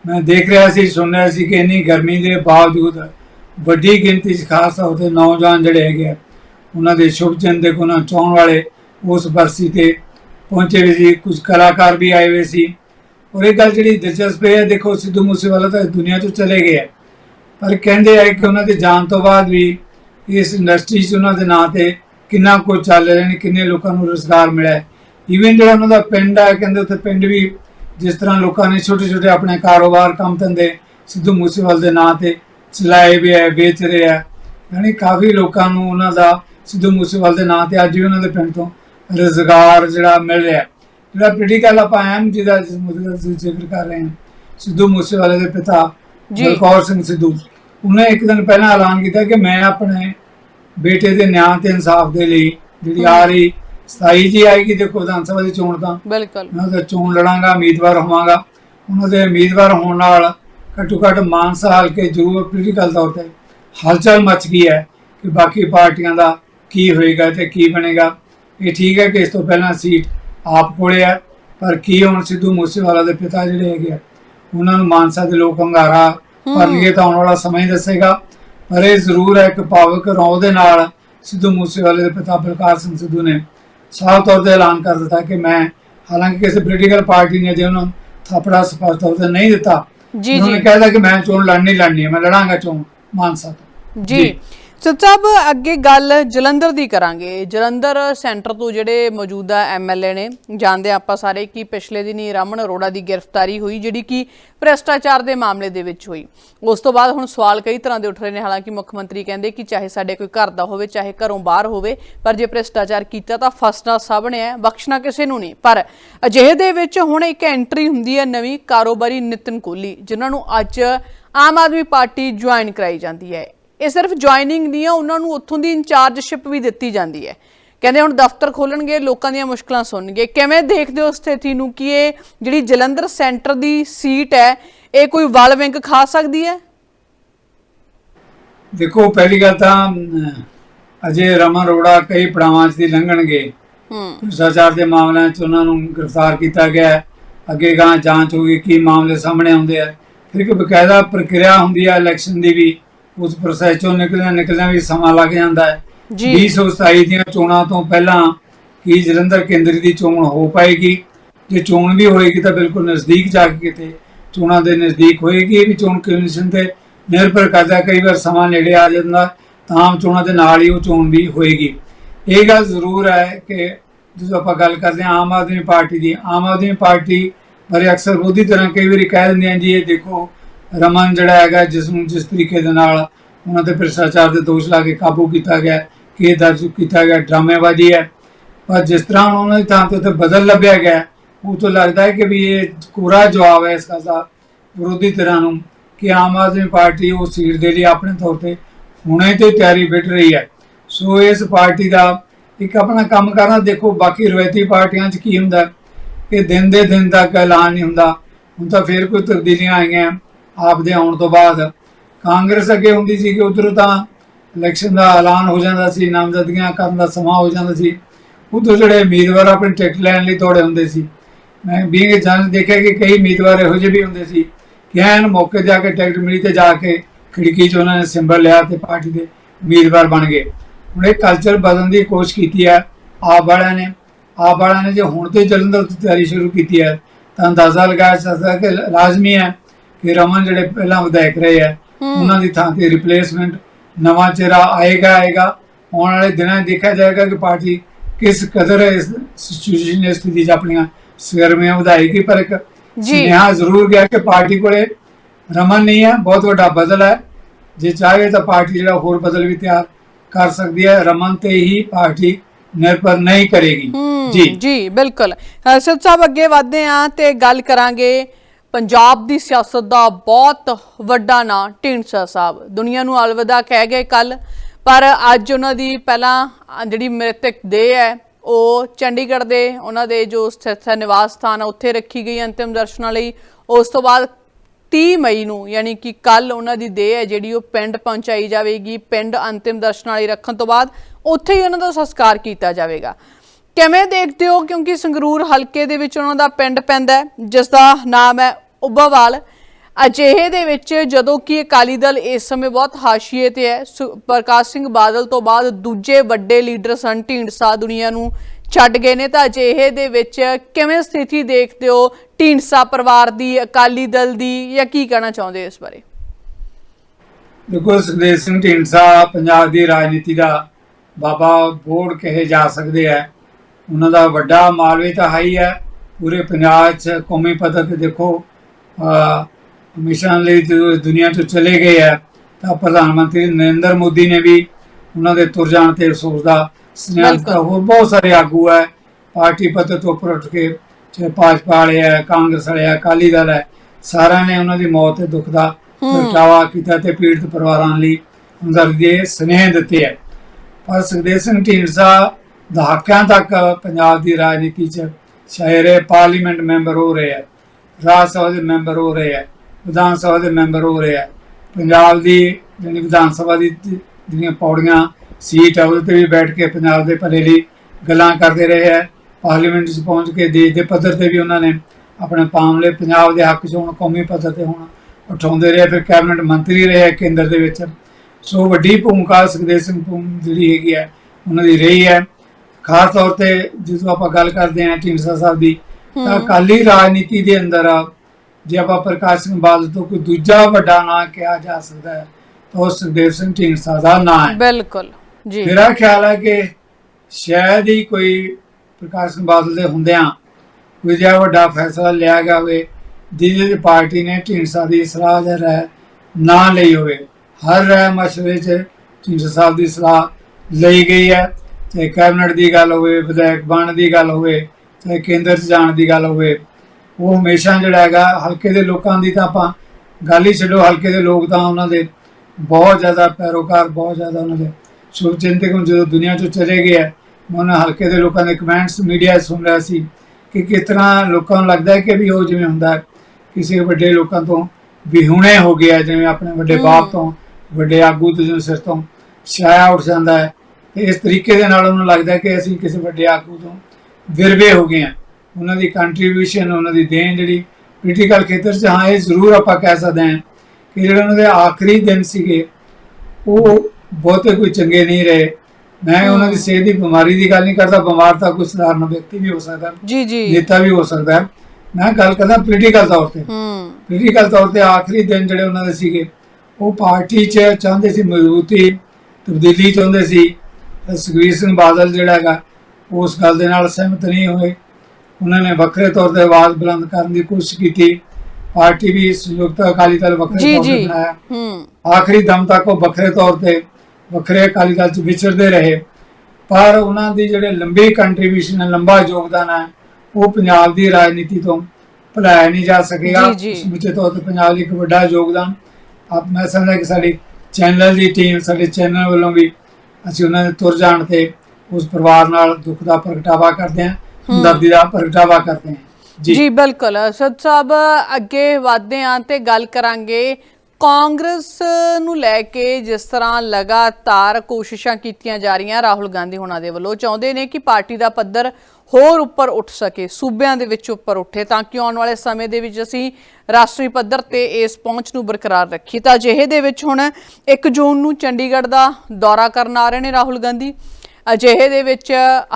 ਮੈਂ ਦੇਖ ਰਿਹਾ ਸੀ, ਸੁਣ ਰਿਹਾ ਸੀ ਕਿ ਇੰਨੀ ਗਰਮੀ ਦੇ ਬਾਵਜੂਦ ਵੱਡੀ ਗਿਣਤੀ 'ਚ ਖਾਸ ਤੌਰ ਤੇ ਨੌਜਵਾਨ ਜਿਹੜੇ ਹੈਗੇ ਆ, ਉਹਨਾਂ ਦੇ ਸ਼ੁਭ ਚਿੰਨ ਦੇ ਗੁਣਾ ਚਾਹਣ ਵਾਲੇ ਉਸ ਬਰਸੀ ਤੇ ਪਹੁੰਚੇ ਵੀ ਸੀ। ਕੁਝ ਕਲਾਕਾਰ ਵੀ ਆਏ ਹੋਏ ਸੀ। ਔਰ ਇਹ ਗੱਲ ਜਿਹੜੀ ਦਿਲਚਸਪ ਹੈ, ਦੇਖੋ ਸਿੱਧੂ ਮੂਸੇਵਾਲਾ ਤਾਂ ਇਸ ਦੁਨੀਆ ਤੋਂ ਚਲੇ ਗਏ ਆ। ਪਰ ਕਹਿੰਦੇ ਆ ਕਿ ਉਹਨਾਂ ਦੇ ਜਾਣ ਤੋਂ ਬਾਅਦ ਵੀ ਇਸ ਇੰਡਸਟਰੀ 'ਚ ਉਹਨਾਂ ਦੇ ਨਾਂ ਤੇ ਕਿੰਨਾ ਕੁਝ ਚੱਲ ਰਿਹਾ ਨੇ ਕਿੰਨੇ ਲੋਕਾਂ ਨੂੰ ਰੋਜ਼ਗਾਰ ਮਿਲਿਆ। ਈਵਨ ਜਿਹੜਾ ਉਹਨਾਂ ਦਾ ਪਿੰਡ ਹੈ ਕਹਿੰਦੇ ਉੱਥੇ ਪਿੰਡ ਵੀ ਜਿਸ ਤਰ੍ਹਾਂ ਲੋਕਾਂ ਨੇ ਛੋਟੇ ਛੋਟੇ ਆਪਣੇ ਕਾਰੋਬਾਰ ਕੰਮ ਧੰਦੇ ਸਿੱਧੂ ਮੂਸੇਵਾਲ ਦੇ ਨਾਂ ਤੇ ਚਲਾਏ ਵੀ ਹੈ ਵੇਚ ਰਹੇ ਆ ਯਾਨੀ ਕਾਫੀ ਲੋਕਾਂ ਨੂੰ ਉਹਨਾਂ ਦਾ ਸਿੱਧੂ ਮੂਸੇਵਾਲ ਦੇ ਨਾਂ ਤੇ ਅੱਜ ਵੀ ਉਹਨਾਂ ਦੇ ਪਿੰਡ ਤੋਂ ਰੁਜ਼ਗਾਰ ਜਿਹੜਾ ਮਿਲ ਰਿਹਾ ਜਿਹੜਾ ਪੋਲੀਟੀਕਲ ਆਪਾਂ ਐਮ ਜਿਹਦਾ ਜਿਸ ਮੁੱਦੇ ਦਾ ਜ਼ਿਕਰ ਕਰ ਰਹੇ ਹਾਂ ਸਿੱਧੂ ਮੂਸੇਵਾਲੇ ਦੇ ਪਿਤਾ ਜੀ। ਬਲਕੌਰ ਸਿੰਘ ਸਿੱਧੂ ਉਹਨੇ ਇੱਕ ਦਿਨ ਪਹਿਲਾਂ ਐਲਾਨ ਕੀਤਾ ਕਿ ਮੈਂ ਆਪਣੇ ਬੇਟੇ ਦੇ ਨਿਆਂ ਤੇ ਇਨਸਾਫ ਦੇ ਲਈ ਜਿਹੜੀ ਆ ਰਹੀ 27 ਜੀ ਆਏਗੀ ਦੇਖੋ ਵਿਧਾਨ ਸਭਾ ਦੀ ਚੋਣ ਤਾਂ ਬਿਲਕੁਲ। ਮੈਂ ਉਹਦਾ ਚੋਣ ਲੜਾਂਗਾ ਉਮੀਦਵਾਰ ਹੋਵਾਂਗਾ। ਉਹਨਾਂ ਦੇ ਉਮੀਦਵਾਰ ਹੋਣ ਨਾਲ ਘੱਟੋ ਘੱਟ ਮਾਨਸਾ ਹਲਕੇ ਜ਼ਰੂਰ ਪੋਲੀਟੀਕਲ ਤੌਰ ਤੇ ਹਲਚਲ ਮਚ ਗਈ ਹੈ ਕਿ ਬਾਕੀ ਪਾਰਟੀਆਂ ਦਾ ਕੀ ਹੋਏਗਾ ਤੇ ਕੀ ਬਣੇਗਾ। ਇਹ ਠੀਕ ਹੈ ਕਿ ਇਸ ਤੋਂ ਪਹਿਲਾਂ ਸੀਟ ਆਪ ਕੋਲੇ ਹੈ ਪਰ ਕੀ ਹੁਣ ਸਿੱਧੂ ਮੂਸੇਵਾਲਾ ਦੇ ਪਿਤਾ ਜਿਹੜੇ ਹੈਗੇ ਉਹਨਾਂ ਨੂੰ ਮਾਨਸਾ ਦੇ ਲੋਕ ਹੰਗਾਰਾ ਭਰਨਗੇ ਤਾਂ ਆਉਣ ਵਾਲਾ ਸਮਾਂ ਹੀ ਦੱਸੇਗਾ। ਪਰ ਇਹ ਜ਼ਰੂਰ ਹੈ ਕਿ ਭਾਵਕ ਰੌ ਦੇ ਨਾਲ ਸਿੱਧੂ ਮੂਸੇਵਾਲੇ ਦੇ ਪਿਤਾ ਬਲਕਾਰ ਸਿੰਘ ਸਿੱਧੂ ਨੇ ਸਾਫ਼ ਤੌਰ ਤੇ ਐਲਾਨ ਕਰ ਦਿੱਤਾ ਕਿ ਮੈਂ ਹਾਲਾਂਕਿ ਕਿਸੇ ਪੋਲੀਟੀਕਲ ਪਾਰਟੀ ਨੇ ਜੇ ਉਹਨਾਂ ਥਾਪੜਾ ਸਪਸ਼ਟ ਤੌਰ ਤੇ ਨਹੀਂ ਦਿੱਤਾ। ਜੀ ਉਹਨਾਂ ਨੇ ਜੀ। ਕਹਿਦਾ ਕਿ ਮੈਂ ਚੋਣ ਲੜਨੀ ਲੜਨੀ ਹੈ ਮੈਂ ਲੜਾਂਗਾ ਚੋਣ ਮਾਨਸਾ ਤੋਂ। ਜੀ। ਸੋ ਸਾਹਿਬ ਅੱਗੇ ਗੱਲ ਜਲੰਧਰ ਦੀ ਕਰਾਂਗੇ। ਜਲੰਧਰ ਸੈਂਟਰ ਤੋਂ ਜਿਹੜੇ ਮੌਜੂਦਾ ਐਮਐਲਏ ਨੇ, ਜਾਣਦੇ ਹਾਂ ਆਪਾਂ ਸਾਰੇ ਕਿ ਪਿਛਲੇ ਦਿਨੀ ਰਮਨ ਅਰੋੜਾ ਦੀ ਗ੍ਰਿਫਤਾਰੀ ਹੋਈ, ਜਿਹੜੀ ਕਿ ਭ੍ਰਿਸ਼ਟਾਚਾਰ ਦੇ ਮਾਮਲੇ ਦੇ ਵਿੱਚ ਹੋਈ। ਉਸ ਤੋਂ ਬਾਅਦ ਹੁਣ ਸਵਾਲ ਕਈ ਤਰ੍ਹਾਂ ਦੇ ਉੱਠ ਰਹੇ ਨੇ, ਹਾਲਾਂਕਿ ਮੁੱਖ ਮੰਤਰੀ ਕਹਿੰਦੇ ਕਿ ਚਾਹੇ ਸਾਡੇ ਕੋਈ ਘਰ ਦਾ ਹੋਵੇ, ਚਾਹੇ ਘਰੋਂ ਬਾਹਰ ਹੋਵੇ, ਪਰ ਜੇ ਭ੍ਰਿਸ਼ਟਾਚਾਰ ਕੀਤਾ ਤਾਂ ਫਸਣਾ ਸਭ ਨੇ ਹੈ ਬਖਸ਼ਣਾ ਕਿਸੇ ਨੂੰ ਨਹੀਂ। ਪਰ ਅਜਿਹੇ ਦੇ ਵਿੱਚ ਹੁਣ ਇੱਕ ਐਂਟਰੀ ਹੁੰਦੀ ਹੈ ਨਵੀਂ ਕਾਰੋਬਾਰੀ ਨਿਤਨ ਕੋਹਲੀ, ਜਿਨ੍ਹਾਂ ਨੂੰ ਅੱਜ ਆਮ ਆਦਮੀ ਪਾਰਟੀ ਜੁਆਇਨ ਕਰਾਈ ਜਾਂਦੀ ਹੈ। ਇਹ ਸਿਰਫ ਜੁਆਇਨਿੰਗ ਨਹੀਂ ਆ ਉਹਨਾਂ ਨੂੰ ਉੱਥੋਂ ਦੀ ਇੰਚਾਰਜਸ਼ਿਪ ਵੀ ਦਿੱਤੀ ਜਾਂਦੀ ਹੈ। ਕਹਿੰਦੇ ਹੁਣ ਦਫ਼ਤਰ ਖੋਲਣਗੇ ਲੋਕਾਂ ਦੀਆਂ ਮੁਸ਼ਕਲਾਂ ਸੁਣਨਗੇ। ਕਿਵੇਂ ਦੇਖਦੇ ਹੋ ਸਥਿਤੀ ਨੂੰ ਕਿ ਇਹ ਜਿਹੜੀ ਜਲੰਧਰ ਸੈਂਟਰ ਦੀ ਸੀਟ ਹੈ ਇਹ ਕੋਈ ਵਲ ਵਿੰਗ ਖਾ ਸਕਦੀ ਹੈ? ਦੇਖੋ ਪਹਿਲੀ ਗੱਲ ਤਾਂ ਅਜੇ ਰਮਨ ਅਰੋੜਾ ਕਈ ਪੜਾਵਾਂ 'ਚ ਦੀ ਲੰਘਣਗੇ। ਹੂੰ। ਭ੍ਰਿਸ਼ਟਾਚਾਰ ਦੇ ਮਾਮਲਿਆਂ 'ਚ ਉਹਨਾਂ ਨੂੰ ਗ੍ਰਿਫਤਾਰ ਕੀਤਾ ਗਿਆ। ਅੱਗੇ ਗਾਂ ਜਾਂਚ ਹੋਊਗੀ ਕੀ ਮਾਮਲੇ ਸਾਹਮਣੇ ਆਉਂਦੇ ਆ। ਫਿਰ ਇੱਕ ਬਕਾਇਦਾ ਪ੍ਰਕਿਰਿਆ ਹੁੰਦੀ ਹੈ ਇਲੈਕਸ਼ਨ ਦੀ ਵੀ। ਉਸ ਪ੍ਰੋਸੈਸ ਚੋਂ ਨਿਕਲਣਾ ਨਿਕਲਣਾ ਵੀ ਸਮਾਂ ਲੱਗ ਜਾਂਦਾ ਹੈ। ਜੀ। 2027 ਦੀਆਂ ਚੋਣਾਂ ਤੋਂ ਪਹਿਲਾਂ ਕੀ ਜਲੰਧਰ ਕੇਂਦਰੀ ਦੀ ਚੋਣ ਹੋ ਪਾਏਗੀ? ਜੇ ਚੋਣ ਵੀ ਹੋਏਗੀ ਤਾਂ ਬਿਲਕੁਲ ਨਜ਼ਦੀਕ ਜਾ ਕੇ ਕਿਤੇ ਚੋਣਾਂ ਦੇ ਨਜ਼ਦੀਕ ਹੋਏਗੀ। ਇਹ ਵੀ ਚੋਣ ਕਮਿਸ਼ਨ ਤੇ ਨਿਰਭਰ ਕਰਦਾ। ਕਈ ਵਾਰ ਸਮਾਂ ਨੇੜੇ ਆ ਜਾਂਦਾ ਤਾਂ ਆਮ ਚੋਣਾਂ ਦੇ ਨਾਲ ਹੀ ਉਹ ਚੋਣ ਵੀ ਹੋਏਗੀ। ਇਹ ਗੱਲ ਜ਼ਰੂਰ ਹੈ ਕਿ ਜਦੋਂ ਆਪਾਂ ਗੱਲ ਕਰਦੇ ਹਾਂ ਆਮ ਆਦਮੀ ਪਾਰਟੀ ਦੀ ਆਮ ਆਦਮੀ ਪਾਰਟੀ ਬਾਰੇ ਅਕਸਰ ਉਹਦੀ ਤਰ੍ਹਾਂ ਕਈ ਵਾਰੀ ਕਹਿ ਦਿੰਦੇ ਆ ਜੀ ਇਹ ਦੇਖੋ ਰਮਨ ਜਿਹੜਾ ਹੈਗਾ, ਜਿਸ ਨੂੰ ਜਿਸ ਤਰੀਕੇ ਦੇ ਨਾਲ ਉਹਨਾਂ ਤੇ ਭ੍ਰਿਸ਼ਟਾਚਾਰ ਦੇ ਦੋਸ਼ ਲਾ ਕੇ ਕਾਬੂ ਕੀਤਾ ਗਿਆ ਕੇ ਦਰਜ ਕੀਤਾ ਗਿਆ, ਡਰਾਮੇਬਾਜ਼ੀ ਹੈ। ਪਰ ਜਿਸ ਤਰ੍ਹਾਂ ਹੁਣ ਉਹਨਾਂ ਦੀ ਥਾਂ ਤੇ ਉੱਥੇ ਬਦਲ ਲੱਭਿਆ ਗਿਆ, ਉਹ ਤੋਂ ਲੱਗਦਾ ਹੈ ਕਿ ਵੀ ਇਹ ਕੋਰਾ ਜਵਾਬ ਹੈ ਇਸ ਗੱਲ ਦਾ ਵਿਰੋਧੀ ਧਿਰਾਂ ਨੂੰ ਕਿ ਆਮ ਆਦਮੀ ਪਾਰਟੀ ਉਹ ਸੀਟ ਦੇ ਲਈ ਆਪਣੇ ਤੌਰ ਤੇ ਹੁਣੇ 'ਤੇ ਤਿਆਰੀ ਬਿਠ ਰਹੀ ਹੈ। ਸੋ ਇਸ ਪਾਰਟੀ ਦਾ ਇੱਕ ਆਪਣਾ ਕੰਮ ਕਰਨਾ, ਦੇਖੋ ਬਾਕੀ ਰਵਾਇਤੀ ਪਾਰਟੀਆਂ 'ਚ ਕੀ ਹੁੰਦਾ ਕਿ ਦਿਨ ਦੇ ਦਿਨ ਤੱਕ ਐਲਾਨ ਨਹੀਂ ਹੁੰਦਾ। ਹੁਣ ਤਾਂ ਫੇਰ ਕੋਈ ਤਬਦੀਲੀਆਂ ਆਈਆਂ। ਆਪ ਦੇ ਆਉਣ ਤੋਂ ਬਾਅਦ ਕਾਂਗਰਸ ਅੱਗੇ ਹੁੰਦੀ ਸੀ ਕਿ ਉਧਰ ਤਾਂ ਇਲੈਕਸ਼ਨ ਦਾ ਐਲਾਨ ਹੋ ਜਾਂਦਾ ਸੀ, ਨਾਮਜ਼ਦਗੀਆਂ ਕਰਨ ਦਾ ਸਮਾਂ ਹੋ ਜਾਂਦਾ ਸੀ। ਉਧਰ ਜਿਹੜੇ ਉਮੀਦਵਾਰ ਆਪਣੀ ਟਿਕਟ ਲੈਣ ਲਈ ਦੌੜੇ ਹੁੰਦੇ ਸੀ। ਮੈਂ ਵੀ ਜਾਣ ਦੇਖਿਆ ਕਿ ਕਈ ਉਮੀਦਵਾਰ ਇਹੋ ਜਿਹੇ ਵੀ ਹੁੰਦੇ ਸੀ ਕਿ ਐਨ ਮੌਕੇ ਤੇ ਆ ਕੇ ਟਿਕਟ ਮਿਲੀ ਤੇ ਜਾ ਕੇ ਖਿੜਕੀ 'ਚ ਉਹਨਾਂ ਨੇ ਸਿੰਬਲ ਲਿਆ ਤੇ ਪਾਰਟੀ ਦੇ ਉਮੀਦਵਾਰ ਬਣ ਗਏ। ਹੁਣ ਇਹ ਕਲਚਰ ਬਦਲਣ ਦੀ ਕੋਸ਼ਿਸ਼ ਕੀਤੀ ਹੈ, ਆਪ ਵਾਲਿਆਂ ਨੇ। ਆਪ ਵਾਲਿਆਂ ਨੇ ਜੇ ਹੁਣ ਤੋਂ ਜਲੰਧਰ ਤੋਂ ਤਿਆਰੀ ਸ਼ੁਰੂ ਕੀਤੀ ਹੈ, ਤਾਂ ਅੰਦਾਜ਼ਾ ਲਗਾਇਆ ਜਾ ਸਕਦਾ ਕਿ ਲਾਜ਼ਮੀ ਹੈ ਕਿ ਰਮਨ ਜਿਹੜੇ ਪਹਿਲਾਂ ਵਿਧਾਇਕ ਰਹੇ ਹੈ। ਉਹਨਾਂ ਦੀ ਥਾਂ ਤੇ ਰਿਪਲੇਸਮੈਂਟ ਨਵਾਂ ਚਿਹਰਾ ਆਏਗਾ ਆਏਗਾ। ਆਉਣ ਵਾਲੇ ਦਿਨਾਂ ਦੇਖਿਆ ਜਾਏਗਾ ਕਿ ਪਾਰਟੀ ਕਿਸ ਕਦਰ ਇਸ ਸਿਚੁਏਸ਼ਨ ਇਸ ਸਥਿਤੀ 'ਚ ਆਪਣੀਆਂ ਸਰਗਰਮੀਆਂ ਵਧਾਏਗੀ ਪਰ ਇੱਕ ਜੀ। ਸੁਨੇਹਾ ਜ਼ਰੂਰ ਗਿਆ ਕਿ ਪਾਰਟੀ ਕੋਲੇ ਰਮਨ ਨਹੀਂ ਹੈ ਬਹੁਤ ਵੱਡਾ ਬਦਲ ਹੈ। ਜੇ ਚਾਹੇ ਤਾਂ ਪਾਰਟੀ ਜਿਹੜਾ ਹੋਰ ਬਦਲ ਵੀ ਤਿਆਰ ਕਰ ਸਕਦੀ ਹੈ ਰਮਨ ਤੇ ਹੀ ਪਾਰਟੀ ਨਿਰਭਰ ਨਹੀਂ ਕਰੇਗੀ। ਜੀ। ਜੀ ਬਿਲਕੁਲ। ਅਰਸ਼ਦ ਸਾਹਿਬ ਅੱਗੇ ਵਧਦੇ ਆ ਤੇ ਗੱਲ ਕਰਾਂਗੇ। ਪੰਜਾਬ ਦੀ ਸਿਆਸਤ ਦਾ ਬਹੁਤ ਵੱਡਾ ਨਾਂ ਢੀਂਡਸਾ ਸਾਹਿਬ। ਦੁਨੀਆ ਨੂੰ ਅਲਵਿਦਾ ਕਹਿ ਗਏ ਕੱਲ ਪਰ ਅੱਜ ਉਹਨਾਂ ਦੀ ਪਹਿਲਾਂ ਜਿਹੜੀ ਮ੍ਰਿਤਕ ਦੇਹ ਹੈ ਉਹ ਚੰਡੀਗੜ੍ਹ ਦੇ ਉਹਨਾਂ ਦੇ ਜੋ ਸਥਿਤ ਨਿਵਾਸ ਸਥਾਨ ਆ, ਉੱਥੇ ਰੱਖੀ ਗਈ ਅੰਤਿਮ ਦਰਸ਼ਨਾਂ ਲਈ। ਉਸ ਤੋਂ ਬਾਅਦ 30 ਮਈ ਨੂੰ ਯਾਨੀ ਕਿ ਕੱਲ ਉਹਨਾਂ ਦੀ ਦੇਹ ਹੈ ਜਿਹੜੀ ਉਹ ਪਿੰਡ ਪਹੁੰਚਾਈ ਜਾਵੇਗੀ। ਪਿੰਡ ਅੰਤਿਮ ਦਰਸ਼ਨਾਂ ਲਈ ਰੱਖਣ ਤੋਂ ਬਾਅਦ ਉੱਥੇ ਹੀ ਉਹਨਾਂ ਦਾ ਸੰਸਕਾਰ ਕੀਤਾ ਜਾਵੇਗਾ। ਕਿਵੇਂ ਦੇਖਦੇ ਹੋ? ਕਿਉਂਕਿ ਸੰਗਰੂਰ ਹਲਕੇ ਦੇ ਵਿੱਚ ਉਹਨਾਂ ਦਾ ਪਿੰਡ ਪੈਂਦਾ ਹੈ, ਜਿਸ ਦਾ ਨਾਮ ਹੈ ਉੱਬਾਵਾਲ ਅਜਿਹੇ ਦੇ ਵਿੱਚ ਜਦੋਂ ਕਿ ਅਕਾਲੀ ਦਲ ਇਸ ਸਮੇਂ ਬਹੁਤ ਹਾਸ਼ੀਏ ਤੇ ਹੈ, ਸੁ- ਪ੍ਰਕਾਸ਼ ਸਿੰਘ ਬਾਦਲ ਤੋਂ ਬਾਅਦ ਦੂਜੇ ਵੱਡੇ ਲੀਡਰ ਸਨ ਢੀਂਡਸਾ ਦੁਨੀਆ ਨੂੰ ਛੱਡ ਗਏ ਨੇ। ਤਾਂ ਅਜਿਹੇ ਦੇ ਵਿੱਚ ਕਿਵੇਂ ਸਥਿਤੀ ਦੇਖਦੇ ਹੋ? ਢੀਂਡਸਾ ਪਰਿਵਾਰ ਦੀ, ਅਕਾਲੀ ਦਲ ਦੀ ਜਾਂ ਕੀ ਕਹਿਣਾ ਚਾਹੁੰਦੇ ਹੋ ਇਸ ਬਾਰੇ? ਦੇਖੋ, ਸੁਖਦੇਵ ਸਿੰਘ ਢੀਂਡਸਾ ਪੰਜਾਬ ਦੀ ਰਾਜਨੀਤੀ ਦਾ ਬਾਬਾ ਬੋਰਡ ਕਹੇ ਜਾ ਸਕਦੇ ਹੈ। ਉਹਨਾਂ ਦਾ ਵੱਡਾ ਮਾਲਵੇ ਤਾਂ ਹਾਈ ਹੈ ਪੂਰੇ ਪੰਜਾਬ 'ਚ ਕੌਮੀ ਪੱਧਰ ਤੇ ਦੇਖੋ ਹਮੇਸ਼ਾ ਲਈ ਜਦੋਂ ਦੁਨੀਆ ਤੋਂ ਚਲੇ ਗਏ ਹੈ। ਤਾਂ ਪ੍ਰਧਾਨ ਮੰਤਰੀ ਨਰਿੰਦਰ ਮੋਦੀ ਨੇ ਵੀ ਉਹਨਾਂ ਦੇ ਤੁਰ ਜਾਣ ਤੇ ਅਫਸੋਸ ਦਾ ਸੁਨੇਹਾ ਦਿੱਤਾ। ਬਿਲਕੁਲ। ਹੋਰ ਬਹੁਤ ਸਾਰੇ ਆਗੂ ਹੈ। ਪਾਰਟੀ ਪੱਧਰ ਤੋਂ ਉੱਪਰ ਉੱਠ ਕੇ ਚਾਹੇ ਭਾਜਪਾ ਵਾਲੇ ਹੈ ਕਾਂਗਰਸ ਵਾਲੇ ਹੈ ਅਕਾਲੀ ਦਲ ਹੈ ਸਾਰਿਆਂ ਨੇ ਉਹਨਾਂ ਦੀ ਮੌਤ ਤੇ ਦੁੱਖ ਦਾ ਪ੍ਰਗਟਾਵਾ ਕੀਤਾ ਤੇ ਪੀੜਤ ਪਰਿਵਾਰਾਂ ਲਈ ਹਮਦਰਦੀ ਦੇ ਸੁਨੇਹੇ ਦਿੱਤੇ ਹੈ। ਪਰ ਸੁਖਦੇਵ ਸਿੰਘ ਢੀਂਡਸਾ ਦਹਾਕਿਆਂ ਤੱਕ ਪੰਜਾਬ ਦੀ ਰਾਜਨੀਤੀ 'ਚ ਸ਼ਾਇਰੇ ਪਾਰਲੀਮੈਂਟ ਮੈਂਬਰ ਹੋ ਰਹੇ ਹੈ ਰਾਜ ਸਭਾ ਦੇ ਮੈਂਬਰ ਹੋ ਰਹੇ ਹੈ ਵਿਧਾਨ ਸਭਾ ਦੇ ਮੈਂਬਰ ਹੋ ਰਹੇ ਹੈ ਪੰਜਾਬ ਦੀ ਜਿਹੜੀ ਵਿਧਾਨ ਸਭਾ ਦੀ ਜਿਹੜੀਆਂ ਪੌੜੀਆਂ, ਸੀਟ ਹੈ ਉਹਦੇ ਤੇ ਵੀ ਬੈਠ ਕੇ ਪੰਜਾਬ ਦੇ ਭਲੇ ਲਈ ਗੱਲਾਂ ਕਰਦੇ ਰਹੇ ਹੈ ਪਾਰਲੀਮੈਂਟ 'ਚ ਪਹੁੰਚ ਕੇ ਦੇਸ਼ ਦੇ ਪੱਧਰ ਤੇ ਵੀ ਉਹਨਾਂ ਨੇ ਆਪਣੇ ਮਾਮਲੇ ਪੰਜਾਬ ਦੇ ਹੱਕ 'ਚ ਹੁਣ ਕੌਮੀ ਪੱਧਰ ਤੇ ਹੁਣ ਉਠਾਉਂਦੇ ਰਹੇ ਫਿਰ ਕੈਬਨਿਟ ਮੰਤਰੀ ਰਹੇ ਕੇਂਦਰ ਦੇ ਵਿੱਚ, ਸੋ ਵੱਡੀ ਭੂਮਿਕਾ ਸੁਖਦੇਵ ਸਿੰਘ ਭੂਮ ਜਿਹੜੀ ਹੈਗੀ ਹੈ ਉਹਨਾਂ ਦੀ ਰਹੀ ਹੈ ਖਾਸ ਤੌਰ ਤੇ ਜਦੋਂ ਆਪਾਂ ਗੱਲ ਕਰਦੇ ਹਾਂ ਢੀਂਡਸਾ ਸਾਹਿਬ ਦੀ ਤਾਂ ਅਕਾਲੀ ਰਾਜਨੀਤੀ ਦੇ ਅੰਦਰ ਜੇ ਆਪਾਂ ਪ੍ਰਕਾਸ਼ ਸਿੰਘ ਬਾਦਲ ਤੋਂ ਕੋਈ ਦੂਜਾ ਵੱਡਾ ਨਾਂ ਕਿਹਾ ਜਾ ਸਕਦਾ ਹੈ ਤਾਂ ਉਹ ਸੁਖਦੇਵ ਸਿੰਘ ਢੀਂਡਸਾ ਦਾ ਨਾਂ ਹੈ। ਬਿਲਕੁਲ ਜੀ। ਮੇਰਾ ਖਿਆਲ ਹੈ ਕਿ ਸ਼ਾਇਦ ਹੀ ਕੋਈ ਪ੍ਰਕਾਸ਼ ਸਿੰਘ ਬਾਦਲ ਦੇ ਹੁੰਦਿਆਂ ਕੋਈ ਜਿਹਾ ਵੱਡਾ ਫੈਸਲਾ ਲਿਆ ਗਿਆ ਹੋਵੇ ਜਿਹਦੇ ਪਾਰਟੀ ਨੇ ਢੀਂਡਸਾ ਦੀ ਸਲਾਹ ਜਾਂ ਰਾਏ ਨਾ ਲਈ ਹੋਵੇ। ਹਰ ਰਾਏ ਮਸ਼ਵਰੇ 'ਚ ਢੀਂਡਸਾ ਸਾਹਿਬ ਦੀ ਸਲਾਹ ਲਈ ਗਈ ਹੈ। ਚਾਹੇ ਕੈਬਨਿਟ ਦੀ ਗੱਲ ਹੋਵੇ ਵਿਧਾਇਕ ਬਣਨ ਦੀ ਗੱਲ ਹੋਵੇ ਚਾਹੇ ਕੇਂਦਰ 'ਚ ਜਾਣ ਦੀ ਗੱਲ ਹੋਵੇ ਉਹ ਹਮੇਸ਼ਾ ਜਿਹੜਾ ਹੈਗਾ ਹਲਕੇ ਦੇ ਲੋਕਾਂ ਦੀ ਤਾਂ ਆਪਾਂ ਗੱਲ ਹੀ ਛੱਡੋ ਹਲਕੇ ਦੇ ਲੋਕ ਤਾਂ ਉਹਨਾਂ ਦੇ ਬਹੁਤ ਜ਼ਿਆਦਾ ਪੈਰੋਕਾਰ ਬਹੁਤ ਜ਼ਿਆਦਾ ਉਹਨਾਂ ਦੇ ਸ਼ੁਭ ਚਿੰਤਕ ਹੁਣ ਜਦੋਂ ਦੁਨੀਆ ਤੋਂ ਚਲੇ ਗਏ ਉਹਨਾਂ ਹਲਕੇ ਦੇ ਲੋਕਾਂ ਦੇ ਕਮੈਂਟਸ ਮੀਡੀਆ 'ਚ ਸੁਣ ਰਿਹਾ ਸੀ ਕਿ ਕਿਸ ਤਰ੍ਹਾਂ ਲੋਕਾਂ ਨੂੰ ਲੱਗਦਾ ਹੈ ਕਿ ਵੀ ਉਹ ਜਿਵੇਂ ਹੁੰਦਾ ਕਿਸੇ ਵੱਡੇ ਲੋਕਾਂ ਤੋਂ ਵਿਹੂਣੇ ਹੋ ਗਿਆ ਜਿਵੇਂ ਆਪਣੇ ਵੱਡੇ ਬਾਪ ਤੋਂ ਵੱਡੇ ਆਗੂ ਤੋਂ ਸਿਰ ਤੋਂ ਛਾਇਆ ਉੱਠ ਜਾਂਦਾ ਹੈ ਤੇ ਇਸ ਤਰੀਕੇ ਦੇ ਨਾਲ ਉਹਨੂੰ ਲੱਗਦਾ ਕਿ ਅਸੀਂ ਕਿਸੇ ਵੱਡੇ ਆਗੂ ਤੋਂ ਵਿਰਵੇ ਹੋ ਗਏ ਹਾਂ। ਉਹਨਾਂ ਦੀ ਕੰਟਰੀਬਿਊਸ਼ਨ ਉਹਨਾਂ ਦੀ ਦੇਣ ਜਿਹੜੀ ਪੋਲੀਟੀਕਲ ਖੇਤਰ 'ਚ ਹਾਂ ਇਹ ਜ਼ਰੂਰ ਆਪਾਂ ਕਹਿ ਸਕਦੇ ਹਾਂ ਕਿ ਜਿਹੜੇ ਉਹਨਾਂ ਦੇ ਆਖਰੀ ਦਿਨ ਸੀਗੇ ਉਹ ਬਹੁਤੇ ਕੋਈ ਚੰਗੇ ਨਹੀਂ ਰਹੇ। ਮੈਂ ਉਹਨਾਂ ਦੀ ਸਿਹਤ ਦੀ ਬਿਮਾਰੀ ਦੀ ਗੱਲ ਨਹੀਂ ਕਰਦਾ ਬਿਮਾਰ ਤਾਂ ਕੋਈ ਸਧਾਰਨ ਵਿਅਕਤੀ ਵੀ ਹੋ ਸਕਦਾ। ਜੀ ਜੀ। ਨੇਤਾ ਵੀ ਹੋ ਸਕਦਾ। ਹੈ। ਮੈਂ ਗੱਲ ਕਰਦਾ ਪੋਲੀਟੀਕਲ ਤੌਰ ਤੇ। ਹੂੰ। ਪੋਲੀਟੀਕਲ ਤੌਰ ਤੇ ਆਖਰੀ ਦਿਨ ਜਿਹੜੇ ਉਹਨਾਂ ਦੇ ਸੀਗੇ ਉਹ ਪਾਰਟੀ 'ਚ ਚਾਹੁੰਦੇ ਸੀ ਮਜ਼ਬੂਤੀ ਤਬਦੀਲੀ ਚਾਹੁੰਦੇ ਸੀ। ਤੇ ਸੁਖਬੀਰ ਸਿੰਘ ਬਾਦਲ ਜਿਹੜਾ ਹੈਗਾ ਉਸ ਗੱਲ ਦੇ ਨਾਲ ਸਹਿਮਤ ਨਹੀਂ ਹੋਏ। ਉਹਨਾਂ ਨੇ ਵੱਖਰੇ ਤੌਰ ਤੇ ਆਵਾਜ਼ ਬੁਲੰਦ ਕਰਨ ਦੀ ਕੋਸ਼ਿਸ਼ ਕੀਤੀ। ਪਾਰਟੀ ਵੀ ਸੰਯੁਕਤ ਅਕਾਲੀ ਦਲ ਵੱਖਰੇ ਤੌਰ ਤੇ ਬਣਾਇਆ। ਆਖਰੀ ਦਮ ਤੱਕ ਉਹ ਵੱਖਰੇ ਤੌਰ ਤੇ ਵੱਖਰੇ ਅਕਾਲੀ ਦਲ 'ਚ ਵਿਚਰਦੇ ਰਹੇ। ਪਰ ਉਹਨਾਂ ਦੀ ਜਿਹੜੇ ਲੰਬੀ ਕੰਟਰੀਬਿਊਸ਼ਨ ਹੈ ਲੰਬਾ ਯੋਗਦਾਨ ਹੈ ਉਹ ਪੰਜਾਬ ਦੀ ਰਾਜਨੀਤੀ ਤੋਂ ਭੁਲਾਇਆ ਨਹੀਂ ਜਾ ਸਕੇਗਾ। ਸਮੁੱਚੇ ਤੌਰ ਤੇ ਪੰਜਾਬ ਲਈ ਇੱਕ ਵੱਡਾ ਯੋਗਦਾਨ। ਆਪ ਮੈਂ ਸਮਝਦਾ ਕਿ ਸਾਡੀ ਚੈਨਲ ਦੀ ਟੀਮ ਸਾਡੇ ਚੈਨਲ ਵੱਲੋਂ ਵੀ ਅਸੀਂ ਉਹਨਾਂ ਦੇ ਤੁਰ ਜਾਣ ਤੇ ਉਸ ਪਰਿਵਾਰ ਨਾਲ ਦੁੱਖ ਦਾ ਪ੍ਰਗਟਾਵਾ ਕਰਦੇ ਹਾਂ ਹਮਦਰਦੀ ਦਾ ਪ੍ਰਗਟਾਵਾ ਕਰਦੇ ਹਾਂ। ਜੀ। ਬਿਲਕੁਲ। ਸਾਹਿਬ ਅੱਗੇ ਵਧਦੇ ਹਾਂ ਤੇ ਗੱਲ ਕਰਾਂਗੇ ਕਾਂਗਰਸ ਨੂੰ ਲੈ ਕੇ ਜਿਸ ਤਰ੍ਹਾਂ ਲਗਾਤਾਰ ਕੋਸ਼ਿਸ਼ਾਂ ਕੀਤੀਆਂ ਜਾ ਰਹੀਆਂ, ਰਾਹੁਲ ਗਾਂਧੀ ਹੁਣਾਂ ਦੇ ਵੱਲੋਂ ਚਾਹੁੰਦੇ ਨੇ ਕਿ ਪਾਰਟੀ ਦਾ ਪੱਧਰ ਹੋਰ ਉੱਪਰ ਉੱਠ ਸਕੇ, ਸੂਬਿਆਂ ਦੇ ਵਿੱਚ ਉੱਪਰ ਉੱਠੇ ਤਾਂ ਕਿ ਆਉਣ ਵਾਲੇ ਸਮੇਂ ਦੇ ਵਿੱਚ ਅਸੀਂ ਰਾਸ਼ਟਰੀ ਪੱਧਰ ਤੇ ਇਸ ਪਹੁੰਚ ਨੂੰ ਬਰਕਰਾਰ ਰੱਖੀ ਤਾਂ ਅਜਿਹੇ ਦੇ ਵਿੱਚ ਹੁਣ 1 ਜੂਨ ਨੂੰ ਚੰਡੀਗੜ੍ਹ ਦਾ ਦੌਰਾ ਕਰਨ ਆ ਰਹੇ ਨੇ ਰਾਹੁਲ ਗਾਂਧੀ। ਅਜਿਹੇ ਦੇ ਵਿੱਚ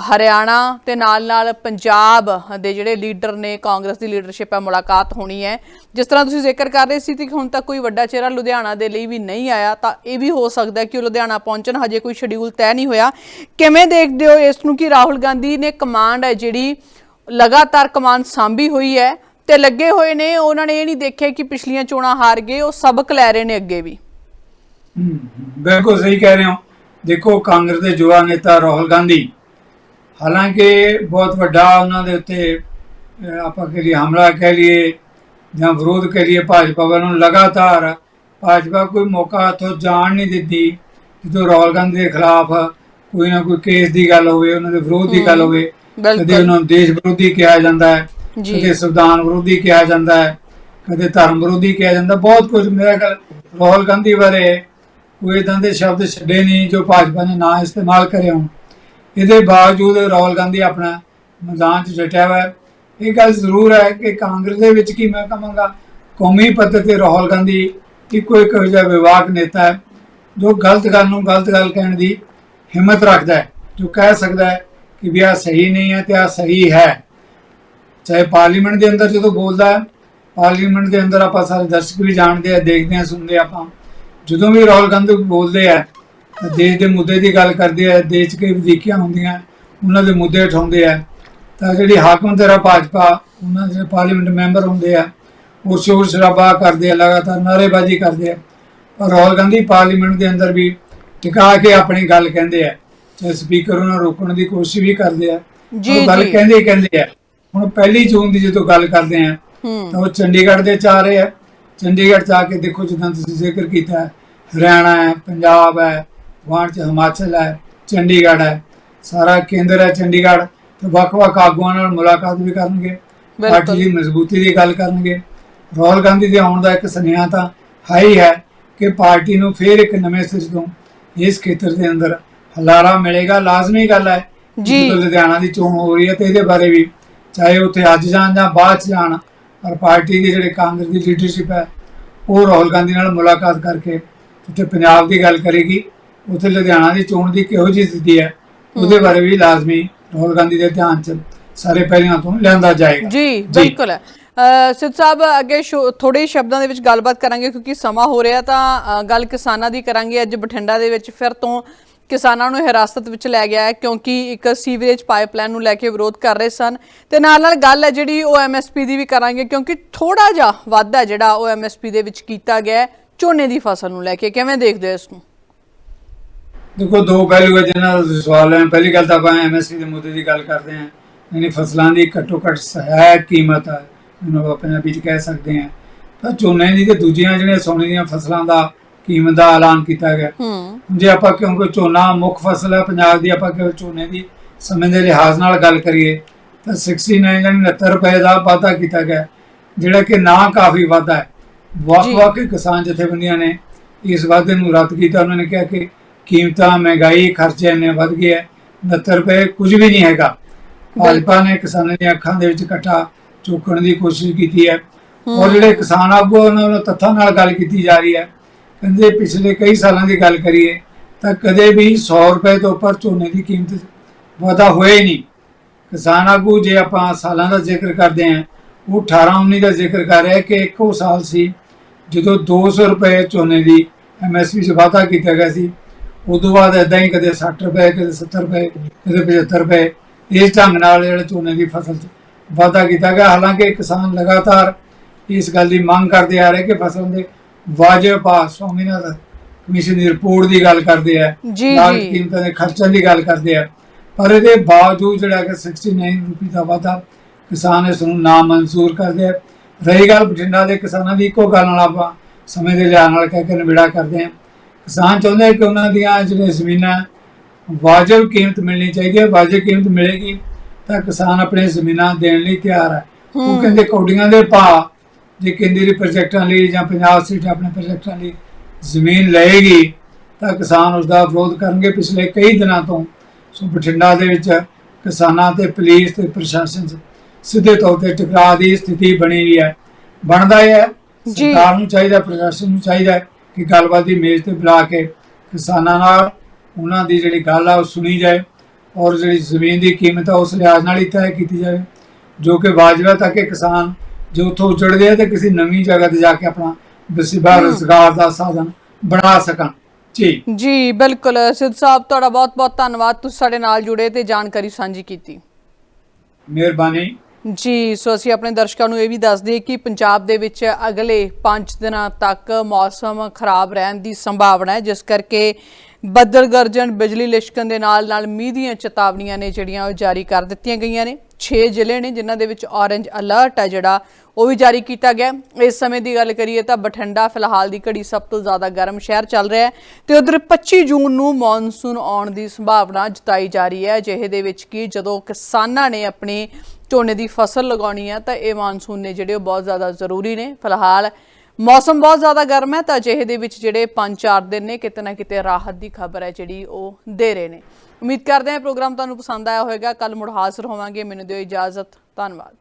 ਹਰਿਆਣਾ ਤੇ ਨਾਲ-ਨਾਲ ਪੰਜਾਬ ਦੇ ਜਿਹੜੇ ਲੀਡਰ ਨੇ, ਕਾਂਗਰਸ ਦੀ ਲੀਡਰਸ਼ਿਪ ਹੈ ਮੁਲਾਕਾਤ ਹੋਣੀ ਹੈ। ਜਿਸ ਤਰ੍ਹਾਂ ਤੁਸੀਂ ਜ਼ਿਕਰ ਕਰ ਰਹੇ ਸੀ ਕਿ ਹੁਣ ਤੱਕ ਕੋਈ ਵੱਡਾ ਚਿਹਰਾ ਲੁਧਿਆਣਾ ਦੇ ਲਈ ਵੀ ਨਹੀਂ ਆਇਆ, ਤਾਂ ਇਹ ਵੀ ਹੋ ਸਕਦਾ ਹੈ ਕਿ ਉਹ ਲੁਧਿਆਣਾ ਪਹੁੰਚਣ। ਹਜੇ ਕੋਈ ਸ਼ਡਿਊਲ ਤੈਅ ਨਹੀਂ ਹੋਇਆ। ਕਿਵੇਂ ਦੇਖਦੇ ਹੋ ਇਸ ਨੂੰ ਕਿ ਰਾਹੁਲ ਗਾਂਧੀ ਨੇ ਕਮਾਂਡ ਹੈ ਜਿਹੜੀ ਲਗਾਤਾਰ ਕਮਾਂਡ ਸਾਂਭੀ ਹੋਈ ਹੈ ਤੇ ਲੱਗੇ ਹੋਏ ਨੇ, ਉਹਨਾਂ ਨੇ ਇਹ ਨਹੀਂ ਦੇਖਿਆ ਕਿ ਪਿਛਲੀਆਂ ਚੋਣਾਂ ਹਾਰ ਗਏ, ਉਹ ਸਬਕ ਲੈ ਰਹੇ ਨੇ ਅੱਗੇ ਵੀ? ਬਿਲਕੁਲ ਸਹੀ ਕਹਿ ਰਹੇ ਹੋ। ਦੇਖੋ ਕਾਂਗਰਸ ਦੇ ਯੁਵਾ ਨੇਤਾ ਰਾਹੁਲ ਗਾਂਧੀ। ਹਾਲਾਂਕਿ ਬਹੁਤ ਵੱਡਾ ਉਹਨਾਂ ਦੇ ਉੱਤੇ ਆਪਾਂ ਕਹਿ ਲਈਏ ਹਮਲਾ ਕਹਿ ਲਈਏ ਜਾਂ ਵਿਰੋਧ ਕਹਿ ਲਈਏ ਭਾਜਪਾ ਵੱਲੋਂ ਲਗਾਤਾਰ ਭਾਜਪਾ ਕੋਈ ਮੌਕਾ ਤੋਂ ਜਾਣ ਨਹੀਂ ਦਿੰਦੀ ਜਦੋਂ ਰਾਹੁਲ ਗਾਂਧੀ ਦੇ ਖਿਲਾਫ ਕੋਈ ਨਾ ਕੋਈ ਕੇਸ ਦੀ ਗੱਲ ਹੋਵੇ ਉਹਨਾਂ ਦੇ ਵਿਰੋਧ ਦੀ ਗੱਲ ਹੋਵੇ ਕਦੇ ਉਹਨਾਂ ਨੂੰ ਦੇਸ਼ ਵਿਰੋਧੀ ਕਿਹਾ ਜਾਂਦਾ ਹੈ। ਕਦੇ ਸੰਵਿਧਾਨ ਵਿਰੋਧੀ ਕਿਹਾ ਜਾਂਦਾ ਹੈ ਕਦੇ ਧਰਮ ਵਿਰੋਧੀ ਕਿਹਾ ਜਾਂਦਾ ਬਹੁਤ ਕੁਝ ਮੇਰਾ ਖਿਆਲ ਰਾਹੁਲ ਗਾਂਧੀ ਬਾਰੇ ਕੋਈ ਇਦਾਂ ਦੇ ਸ਼ਬਦ ਛੱਡੇ ਨਹੀਂ ਜੋ ਭਾਜਪਾ ਨੇ ਨਾ ਇਸਤੇਮਾਲ ਕਰੇ ਹੋਣ। ਇਹਦੇ ਬਾਵਜੂਦ ਰਾਹੁਲ ਗਾਂਧੀ ਆਪਣਾ ਮੈਦਾਨ 'ਚ ਡਟਿਆ ਹੋਇਆ ਇਹ ਗੱਲ ਜ਼ਰੂਰ ਹੈ ਕਿ ਕਾਂਗਰਸ ਦੇ ਵਿੱਚ ਕੀ ਮੈਂ ਕਹਾਂਗਾ, ਕੌਮੀ ਪੱਧਰ ਤੇ ਰਾਹੁਲ ਗਾਂਧੀ ਇੱਕੋ ਇੱਕ ਇਹੋ ਜਿਹਾ ਵਿਵਾਕ ਨੇਤਾ ਹੈ, ਜੋ ਗਲਤ ਗੱਲ ਨੂੰ ਗਲਤ ਗੱਲ ਕਹਿਣ ਦੀ ਹਿੰਮਤ ਰੱਖਦਾ ਹੈ, ਜੋ ਕਹਿ ਸਕਦਾ ਹੈ ਕਿ ਵੀ ਆਹ ਸਹੀ ਨਹੀਂ ਹੈ ਤੇ ਆਹ ਸਹੀ ਹੈ। ਚਾਹੇ ਪਾਰਲੀਮੈਂਟ ਦੇ ਅੰਦਰ ਜਦੋਂ ਬੋਲਦਾ ਹੈ, ਪਾਰਲੀਮੈਂਟ ਦੇ ਅੰਦਰ ਆਪਾਂ ਸਾਰੇ ਦਰਸ਼ਕ ਵੀ ਜਾਣਦੇ ਆ, ਦੇਖਦੇ ਆ, ਸੁਣਦੇ ਆ ਆਪਾਂ। ਜਦੋਂ ਵੀ ਰਾਹੁਲ ਗਾਂਧੀ ਬੋਲਦੇ ਆ ਦੇਸ਼ ਦੇ ਮੁੱਦੇ ਦੀ ਗੱਲ ਕਰਦੇ ਆ ਦੇਸ਼ 'ਚ ਕਈ ਵਧੀਕੀਆਂ ਹੁੰਦੀਆਂ ਉਹਨਾਂ ਦੇ ਮੁੱਦੇ ਉਠਾਉਂਦੇ ਆ ਤਾਂ ਜਿਹੜੀ ਹਾਕਮ ਤੇਰਾ ਭਾਜਪਾ ਉਹਨਾਂ ਦੇ ਪਾਰਲੀਮੈਂਟ ਮੈਂਬਰ ਹੁੰਦੇ ਆ ਉਹ ਸ਼ੋਰ ਸ਼ਰਾਬਾ ਕਰਦੇ ਆ ਲਗਾਤਾਰ ਨਾਅਰੇਬਾਜ਼ੀ ਕਰਦੇ ਆ। ਪਰ ਰਾਹੁਲ ਗਾਂਧੀ ਪਾਰਲੀਮੈਂਟ ਦੇ ਅੰਦਰ ਵੀ ਟਿਕਾ ਕੇ ਆਪਣੀ ਗੱਲ ਕਹਿੰਦੇ ਆ ਤੇ ਸਪੀਕਰ ਉਹਨਾਂ ਰੋਕਣ ਦੀ ਕੋਸ਼ਿਸ਼ ਵੀ ਕਰਦੇ ਆ ਉਹ ਗੱਲ। ਕਹਿੰਦੇ ਕਹਿੰਦੇ ਆ। ਹੁਣ ਪਹਿਲੀ ਜੂਨ ਦੀ ਜਦੋਂ ਗੱਲ ਕਰਦੇ ਆ ਤਾਂ ਉਹ ਚੰਡੀਗੜ੍ਹ ਦੇ ਚ ਆ ਰਹੇ ਆ। ਚੰਡੀਗੜ੍ਹ ਚ ਆ ਕੇ ਦੇਖੋ ਜਿੱਦਾਂ ਤੁਸੀਂ ਜ਼ਿਕਰ ਕੀਤਾ ਹੈ, ਹਰਿਆਣਾ ਹੈ ਪੰਜਾਬ ਹੈ ਵਾਂ ਚ ਹਿਮਾਚਲ ਹੈ ਚੰਡੀਗੜ੍ਹ ਹੈ ਸਾਰਾ ਕੇਂਦਰ ਹੈ ਚੰਡੀਗੜ੍ਹ ਤੇ ਵੱਖ-ਵੱਖ ਆਗੂਆਂ ਨਾਲ ਮੁਲਾਕਾਤ ਵੀ ਕਰਨਗੇ ਪਾਰਟੀ ਦੀ ਮਜ਼ਬੂਤੀ ਦੀ ਗੱਲ ਕਰਨਗੇ। ਰਾਹੁਲ ਗਾਂਧੀ ਦੇ ਆਉਣ ਦਾ ਇੱਕ ਸੁਨੇਹਾ ਤਾਂ ਹੈ ਹੀ ਹੈ ਕਿ ਪਾਰਟੀ ਨੂੰ ਫੇਰ ਇੱਕ ਨਵੇਂ ਸਿਰੇ ਤੋਂ ਇਸ ਖੇਤਰ ਦੇ ਅੰਦਰ ਹਲਾਰਾ ਮਿਲੇਗਾ। ਲਾਜ਼ਮੀ ਗੱਲ ਹੈ ਜੀ। ਲੁਧਿਆਣਾ ਦੀ ਚੋਣ ਹੋ ਰਹੀ ਹੈ ਤੇ ਇਹਦੇ ਬਾਰੇ ਵੀ ਚਾਹੇ ਉੱਥੇ ਅੱਜ ਜਾਣ ਜਾਂ ਬਾਅਦ ਜਾਣ ਪਰ ਪਾਰਟੀ ਦੀ ਜਿਹੜੇ ਕਾਂਗਰਸ ਦੀ ਲੀਡਰਸ਼ਿਪ ਹੈ ਉਹ ਰਾਹੁਲ ਗਾਂਧੀ ਨਾਲ ਮੁਲਾਕਾਤ ਕਰਕੇ ਉੱਥੇ ਪੰਜਾਬ ਦੀ ਗੱਲ ਕਰੇਗੀ ਉੱਥੇ ਲੁਧਿਆਣਾ ਦੀ ਚੋਣ ਦੀ ਕਿਹੋ ਜਿਹੀ ਸਥਿਤੀ ਹੈ ਉਹਦੇ ਬਾਰੇ ਵੀ ਲਾਜ਼ਮੀ ਰਾਹੁਲ ਗਾਂਧੀ ਦੇ ਧਿਆਨ ਚ ਸਾਰੇ ਪਹਿਲਾਂ ਤੋਂ ਲਿਆਂਦਾ ਜਾਏਗਾ। ਜੀ ਬਿਲਕੁਲ। ਸਿੱਧ ਸਾਹਿਬ ਅੱਗੇ ਥੋੜੇ ਸ਼ਬਦਾਂ ਦੇ ਵਿੱਚ ਗੱਲਬਾਤ ਕਰਾਂਗੇ ਕਿਉਂਕਿ ਸਮਾਂ ਹੋ ਰਿਹਾ ਤਾਂ ਗੱਲ ਕਿਸਾਨਾਂ ਦੀ ਕਰਾਂਗੇ ਅੱਜ ਬਠਿੰਡਾ ਦੇ ਵਿੱਚ ਫਿਰ ਤੋਂ ਕਿਸਾਨਾਂ ਨੂੰ ਹਿਰਾਸਤ ਵਿੱਚ ਲੈ ਗਿਆ ਹੈ ਕਿਉਂਕਿ ਇੱਕ ਸੀਵਰੇਜ ਪਾਈਪਲਾਈਨ ਨੂੰ ਲੈ ਕੇ ਵਿਰੋਧ ਕਰ ਰਹੇ ਸਨ। ਤੇ ਨਾਲ ਨਾਲ ਗੱਲ ਹੈ ਜਿਹੜੀ ਉਹ ਐਮਐਸਪੀ ਦੀ ਵੀ ਕਰਾਂਗੇ ਕਿਉਂਕਿ ਥੋੜਾ ਜਿਹਾ ਵਾਧਾ ਜਿਹੜਾ ਉਹ ਐਮਐਸਪੀ ਦੇ ਵਿੱਚ ਕੀਤਾ ਗਿਆ ਝੋਨੇ ਦੀ ਫਸਲ ਨੂੰ ਲੈ ਕੇ। ਕਿਵੇਂ ਦੇਖਦੇ ਹੋ ਇਸ ਨੂੰ? ਦੇਖੋ, ਦੋ ਪਹਿਲੂ ਹੈ ਜਿਨ੍ਹਾਂ ਦਾ ਸਵਾਲ ਹੈ ਪਹਿਲੀ ਗੱਲ ਤਾਂ ਆਪਾਂ ਐਮਐਸਪੀ ਦੇ ਮੁੱਦੇ ਦੀ ਗੱਲ ਕਰਦੇ ਹਾਂ। ਯਾਨੀ ਫਸਲਾਂ ਦੀ ਘੱਟੋ ਘੱਟ ਸਹਾਇਕ ਕੀਮਤ ਹੈ। ਜਿਹਨੂੰ ਆਪਾਂ ਪੰਜਾਬੀ ਚ ਕਹਿ ਸਕਦੇ ਹਾਂ। ਤਾਂ ਝੋਨੇ ਦੀ ਤੇ ਦੂਜੀਆਂ ਜਿਹੜੀਆਂ ਸੋਨੇ ਦੀਆਂ ਫਸਲਾਂ ਦਾ ਕੀਮਤ ਦਾ ਐਲਾਨ ਕੀਤਾ ਗਿਆ। ਹੂੰ। ਜੇ ਆਪਾਂ ਕਿਉਂਕਿ ਝੋਨਾ ਮੁੱਖ ਫਸਲ ਹੈ ਪੰਜਾਬ ਦੀ ਆਪਾਂ ਕਿਉਂਕਿ ਝੋਨੇ ਦੀ ਸਮੇਂ ਦੇ ਲਿਹਾਜ਼ ਨਾਲ ਗੱਲ ਕਰੀਏ ਤਾਂ 69 ਯਾਨੀ 69 ਰੁਪਏ ਦਾ ਵਾਧਾ ਕੀਤਾ ਗਿਆ ਜਿਹੜਾ ਕਿ ਨਾ ਕਾਫੀ ਵਾਧਾ ਹੈ। ਵੱਖ-ਵੱਖ ਕਿਸਾਨ ਜਥੇਬੰਦੀਆਂ ਨੇ ਇਸ ਵਾਧੇ ਨੂੰ ਰੱਦ ਕੀਤਾ। ਉਹਨਾਂ ਨੇ ਕਿਹਾ ਕਿ ਕੀਮਤਾਂ ਮਹਿੰਗਾਈ ਖਰਚੇ ਨੇ ਵੱਧ ਗਏ ਹੈ 69 ਰੁਪਏ ਕੁਝ ਵੀ ਨਹੀਂ ਹੈਗਾ। ਭਾਜਪਾ ਨੇ ਕਿਸਾਨਾਂ ਦੀਆਂ ਅੱਖਾਂ ਦੇ ਵਿੱਚ ਕੱਟਾ ਚੁੱਕਣ ਦੀ ਕੋਸ਼ਿਸ਼ ਕੀਤੀ ਹੈ। ਔਰ ਜਿਹੜੇ ਕਿਸਾਨ ਆਗੂ ਉਹਨਾਂ ਨਾਲ ਤੱਥਾਂ ਨਾਲ ਗੱਲ ਕੀਤੀ ਜਾ ਰਹੀ ਹੈ। ਕਹਿੰਦੇ ਪਿਛਲੇ ਕਈ ਸਾਲਾਂ ਦੀ ਗੱਲ ਕਰੀਏ, ਤਾਂ ਕਦੇ ਵੀ 100 ਰੁਪਏ ਤੋਂ ਉੱਪਰ ਝੋਨੇ ਦੀ ਕੀਮਤ ਵਾਧਾ ਹੋਇਆ ਹੀ ਨਹੀਂ। ਕਿਸਾਨ ਆਗੂ ਜੇ ਆਪਾਂ ਸਾਲਾਂ ਦਾ ਜ਼ਿਕਰ ਕਰਦੇ ਹਾਂ, ਉਹ 18 19 ਦਾ ਜ਼ਿਕਰ ਕਰ ਰਿਹਾ ਕਿ ਇੱਕੋ ਸਾਲ ਸੀ ਜਦੋਂ 200 ਰੁਪਏ ਝੋਨੇ ਦੀ ਐਮਐਸਪੀ 'ਚ ਵਾਧਾ ਕੀਤਾ ਗਿਆ ਸੀ। ਉਦੋਂ ਬਾਅਦ ਇਦਾਂ ਹੀ ਕਦੇ 60 ਰੁਪਏ, ਕਦੇ 70 ਰੁਪਏ, ਕਦੇ 75 ਰੁਪਏ, ਇਸ ਢੰਗ ਨਾਲ ਜਿਹੜਾ ਝੋਨੇ ਦੀ ਫਸਲ 'ਚ ਵਾਧਾ ਕੀਤਾ ਗਿਆ। ਹਾਲਾਂਕਿ ਕਿਸਾਨ ਲਗਾਤਾਰ ਇਸ ਗੱਲ ਦੀ ਮੰਗ ਕਰਦੇ ਆ ਰਹੇ ਕਿ ਫਸਲ ਦੇ ਵਾਜਬ ਭਾਅ ਸਵਾਮੀਨਾਥਨ ਕਮਿਸ਼ਨ ਦੀ ਰਿਪੋਰਟ ਦੀ ਗੱਲ ਕਰਦੇ ਆ ਜੀ, ਲਾਗਤ ਜੀ। ਕੀਮਤਾਂ ਦੇ ਖਰਚਾਂ ਦੀ ਗੱਲ ਕਰਦੇ ਆ। ਪਰ ਇਹਦੇ ਬਾਵਜੂਦ ਜਿਹੜਾ ਕਿ 69 ਰੁਪਏ ਦਾ ਵਾਧਾ ਕਿਸਾਨ ਇਸ ਨੂੰ ਨਾ ਮਨਜ਼ੂਰ ਕਰਦੇ ਆ। ਰਹੀ ਗੱਲ ਬਠਿੰਡਾ ਦੇ ਕਿਸਾਨਾਂ ਦੀ ਇੱਕੋ ਗੱਲ ਨਾਲ ਆਪਾਂ ਸਮੇਂ ਦੇ ਲਿਹਾਜ਼ ਨਾਲ ਕਹਿ ਕੇ ਨਿਬੇੜਾ ਕਰਦੇ ਆ। ਕਿਸਾਨ ਚਾਹੁੰਦੇ ਆ ਕਿ ਉਹਨਾਂ ਦੀਆਂ ਜਿਹੜੀਆਂ ਜ਼ਮੀਨਾਂ ਵਾਜਬ ਕੀਮਤ ਮਿਲਣੀ ਚਾਹੀਦੀ ਹੈ ਵਾਜਬ ਕੀਮਤ ਮਿਲੇਗੀ ਤਾਂ ਕਿਸਾਨ ਆਪਣੇ ਜ਼ਮੀਨਾਂ ਦੇਣ ਲਈ ਤਿਆਰ ਹੈ ਉਹ ਕਹਿੰਦੇ ਕੌਡੀਆਂ ਦੇ ਭਾਅ ਜੇ ਕੇਂਦਰੀ ਪ੍ਰੋਜੈਕਟਾਂ ਲਈ ਜਾਂ ਪੰਜਾਬ ਸਟੇਟ ਆਪਣੇ ਪ੍ਰੋਜੈਕਟਾਂ ਲਈ ਜ਼ਮੀਨ ਲਏਗੀ ਤਾਂ ਕਿਸਾਨ ਉਸ ਦਾ ਵਿਰੋਧ ਕਰਨਗੇ ਪਿਛਲੇ ਕਈ ਦਿਨਾਂ ਤੋਂ ਸੋ ਬਠਿੰਡਾ ਦੇ ਵਿੱਚ ਕਿਸਾਨਾਂ ਤੇ ਪੁਲਿਸ ਤੇ ਪ੍ਰਸ਼ਾਸਨ ਸਿੱਧੇ ਤੌਰ ਤੇ ਟਕਰਾਅ ਦੀ ਸਥਿਤੀ ਬਣੀ ਹੋਈ ਹੈ ਬਣਦਾ ਹੈ। ਸਰਕਾਰ ਨੂੰ ਚਾਹੀਦਾ ਪ੍ਰਸ਼ਾਸਨ ਨੂੰ ਚਾਹੀਦਾ ਕਿ ਗੱਲਬਾਤ ਦੀ ਮੇਜ਼ ਤੇ ਬੁਲਾ ਕੇ ਕਿਸਾਨਾਂ ਨਾਲ ਉਹਨਾਂ ਦੀ ਜਿਹੜੀ ਗੱਲ ਆ ਉਹ ਸੁਣੀ ਜਾਏ ਔਰ ਜਿਹੜੀ ਜ਼ਮੀਨ ਦੀ ਕੀਮਤ ਆ ਉਸ ਲਿਹਾਜ਼ ਨਾਲ ਹੀ ਤੈਅ ਕੀਤੀ ਜਾਵੇ ਜੋ ਕਿ ਵਾਜਬ ਤਾਂ ਕਿ ਕਿਸਾਨ ਜੋ ਉੱਥੋਂ ਉਜੜਦੇ ਆ ਤੇ ਕਿਸੇ ਨਵੀਂ ਜਗ੍ਹਾ ਤੇ ਜਾ ਕੇ ਆਪਣਾ ਵਸੀਬਾ ਰੁਜ਼ਗਾਰ ਦਾ ਸਾਧਨ ਬਣਾ ਸਕਣ। ਜੀ। ਜੀ ਬਿਲਕੁਲ। ਸਿੱਧ ਸਾਹਿਬ ਤੁਹਾਡਾ ਬਹੁਤ-ਬਹੁਤ ਧੰਨਵਾਦ। ਤੁਸੀਂ ਸਾਡੇ ਨਾਲ ਜੁੜੇ ਤੇ ਜਾਣਕਾਰੀ ਸਾਂਝੀ ਕੀਤੀ। ਮਿਹਰਬਾਨੀ। ਜੀ ਸੋ ਅਸੀਂ ਆਪਣੇ ਦਰਸ਼ਕਾਂ ਨੂੰ ਇਹ ਵੀ ਦੱਸ ਦਈਏ ਕਿ ਪੰਜਾਬ ਦੇ ਵਿੱਚ ਅਗਲੇ 5 ਦਿਨਾਂ ਤੱਕ ਮੌਸਮ ਖਰਾਬ ਰਹਿਣ ਦੀ ਸੰਭਾਵਨਾ ਹੈ ਜਿਸ ਕਰਕੇ ਬੱਦਲ ਗਰਜਨ ਬਿਜਲੀ ਲਿਸ਼ਕਣ ਦੇ ਨਾਲ ਨਾਲ ਮੀਂਹ ਦੀਆਂ ਚੇਤਾਵਨੀਆਂ ਨੇ ਜਿਹੜੀਆਂ ਉਹ ਜਾਰੀ ਕਰ ਦਿੱਤੀਆਂ ਗਈਆਂ ਨੇ। 6 ਜ਼ਿਲ੍ਹੇ ਨੇ ਜਿਨ੍ਹਾਂ ਦੇ ਵਿੱਚ ਔਰੇਂਜ ਅਲਰਟ ਹੈ ਜਿਹੜਾ, ਉਹ ਵੀ ਜਾਰੀ ਕੀਤਾ ਗਿਆ ਇਸ ਸਮੇਂ ਦੀ ਗੱਲ ਕਰੀਏ ਤਾਂ ਬਠਿੰਡਾ ਫਿਲਹਾਲ ਦੀ ਘੜੀ ਸਭ ਤੋਂ ਜ਼ਿਆਦਾ ਗਰਮ ਸ਼ਹਿਰ ਚੱਲ ਰਿਹਾ ਹੈ ਤੇ ਉਧਰ 25 ਜੂਨ ਨੂੰ ਮੌਨਸੂਨ ਆਉਣ ਦੀ ਸੰਭਾਵਨਾ ਜਤਾਈ ਜਾ ਰਹੀ ਹੈ। ਜਿਹੇ ਦੇ ਵਿੱਚ ਕਿ ਜਦੋਂ ਕਿਸਾਨਾਂ ਨੇ ਆਪਣੇ ਝੋਨੇ ਦੀ ਫਸਲ ਲਗਾਉਣੀ ਹੈ ਤਾਂ ਇਹ ਮੌਨਸੂਨ ਨੇ ਜਿਹੜੇ ਉਹ ਬਹੁਤ ਜ਼ਿਆਦਾ ਜ਼ਰੂਰੀ ਨੇ। ਫਿਲਹਾਲ ਮੌਸਮ ਬਹੁਤ ਜ਼ਿਆਦਾ ਗਰਮ ਹੈ, ਤਾਂ ਅਜਿਹੇ ਦੇ ਵਿੱਚ ਜਿਹੜੇ 5-4 ਦਿਨ ਨੇ, ਕਿਤੇ ਨਾ ਕਿਤੇ ਰਾਹਤ ਦੀ ਖਬਰ ਹੈ ਜਿਹੜੀ ਉਹ ਦੇ ਰਹੇ ਨੇ। ਉਮੀਦ ਕਰਦੇ ਹਾਂ ਪ੍ਰੋਗਰਾਮ ਤੁਹਾਨੂੰ ਪਸੰਦ ਆਇਆ ਹੋਵੇਗਾ। ਕੱਲ ਮੁੜ ਹਾਜ਼ਰ ਹੋਵਾਂਗੇ। ਮੈਨੂੰ ਦਿਓ ਇਜਾਜ਼ਤ। ਧੰਨਵਾਦ।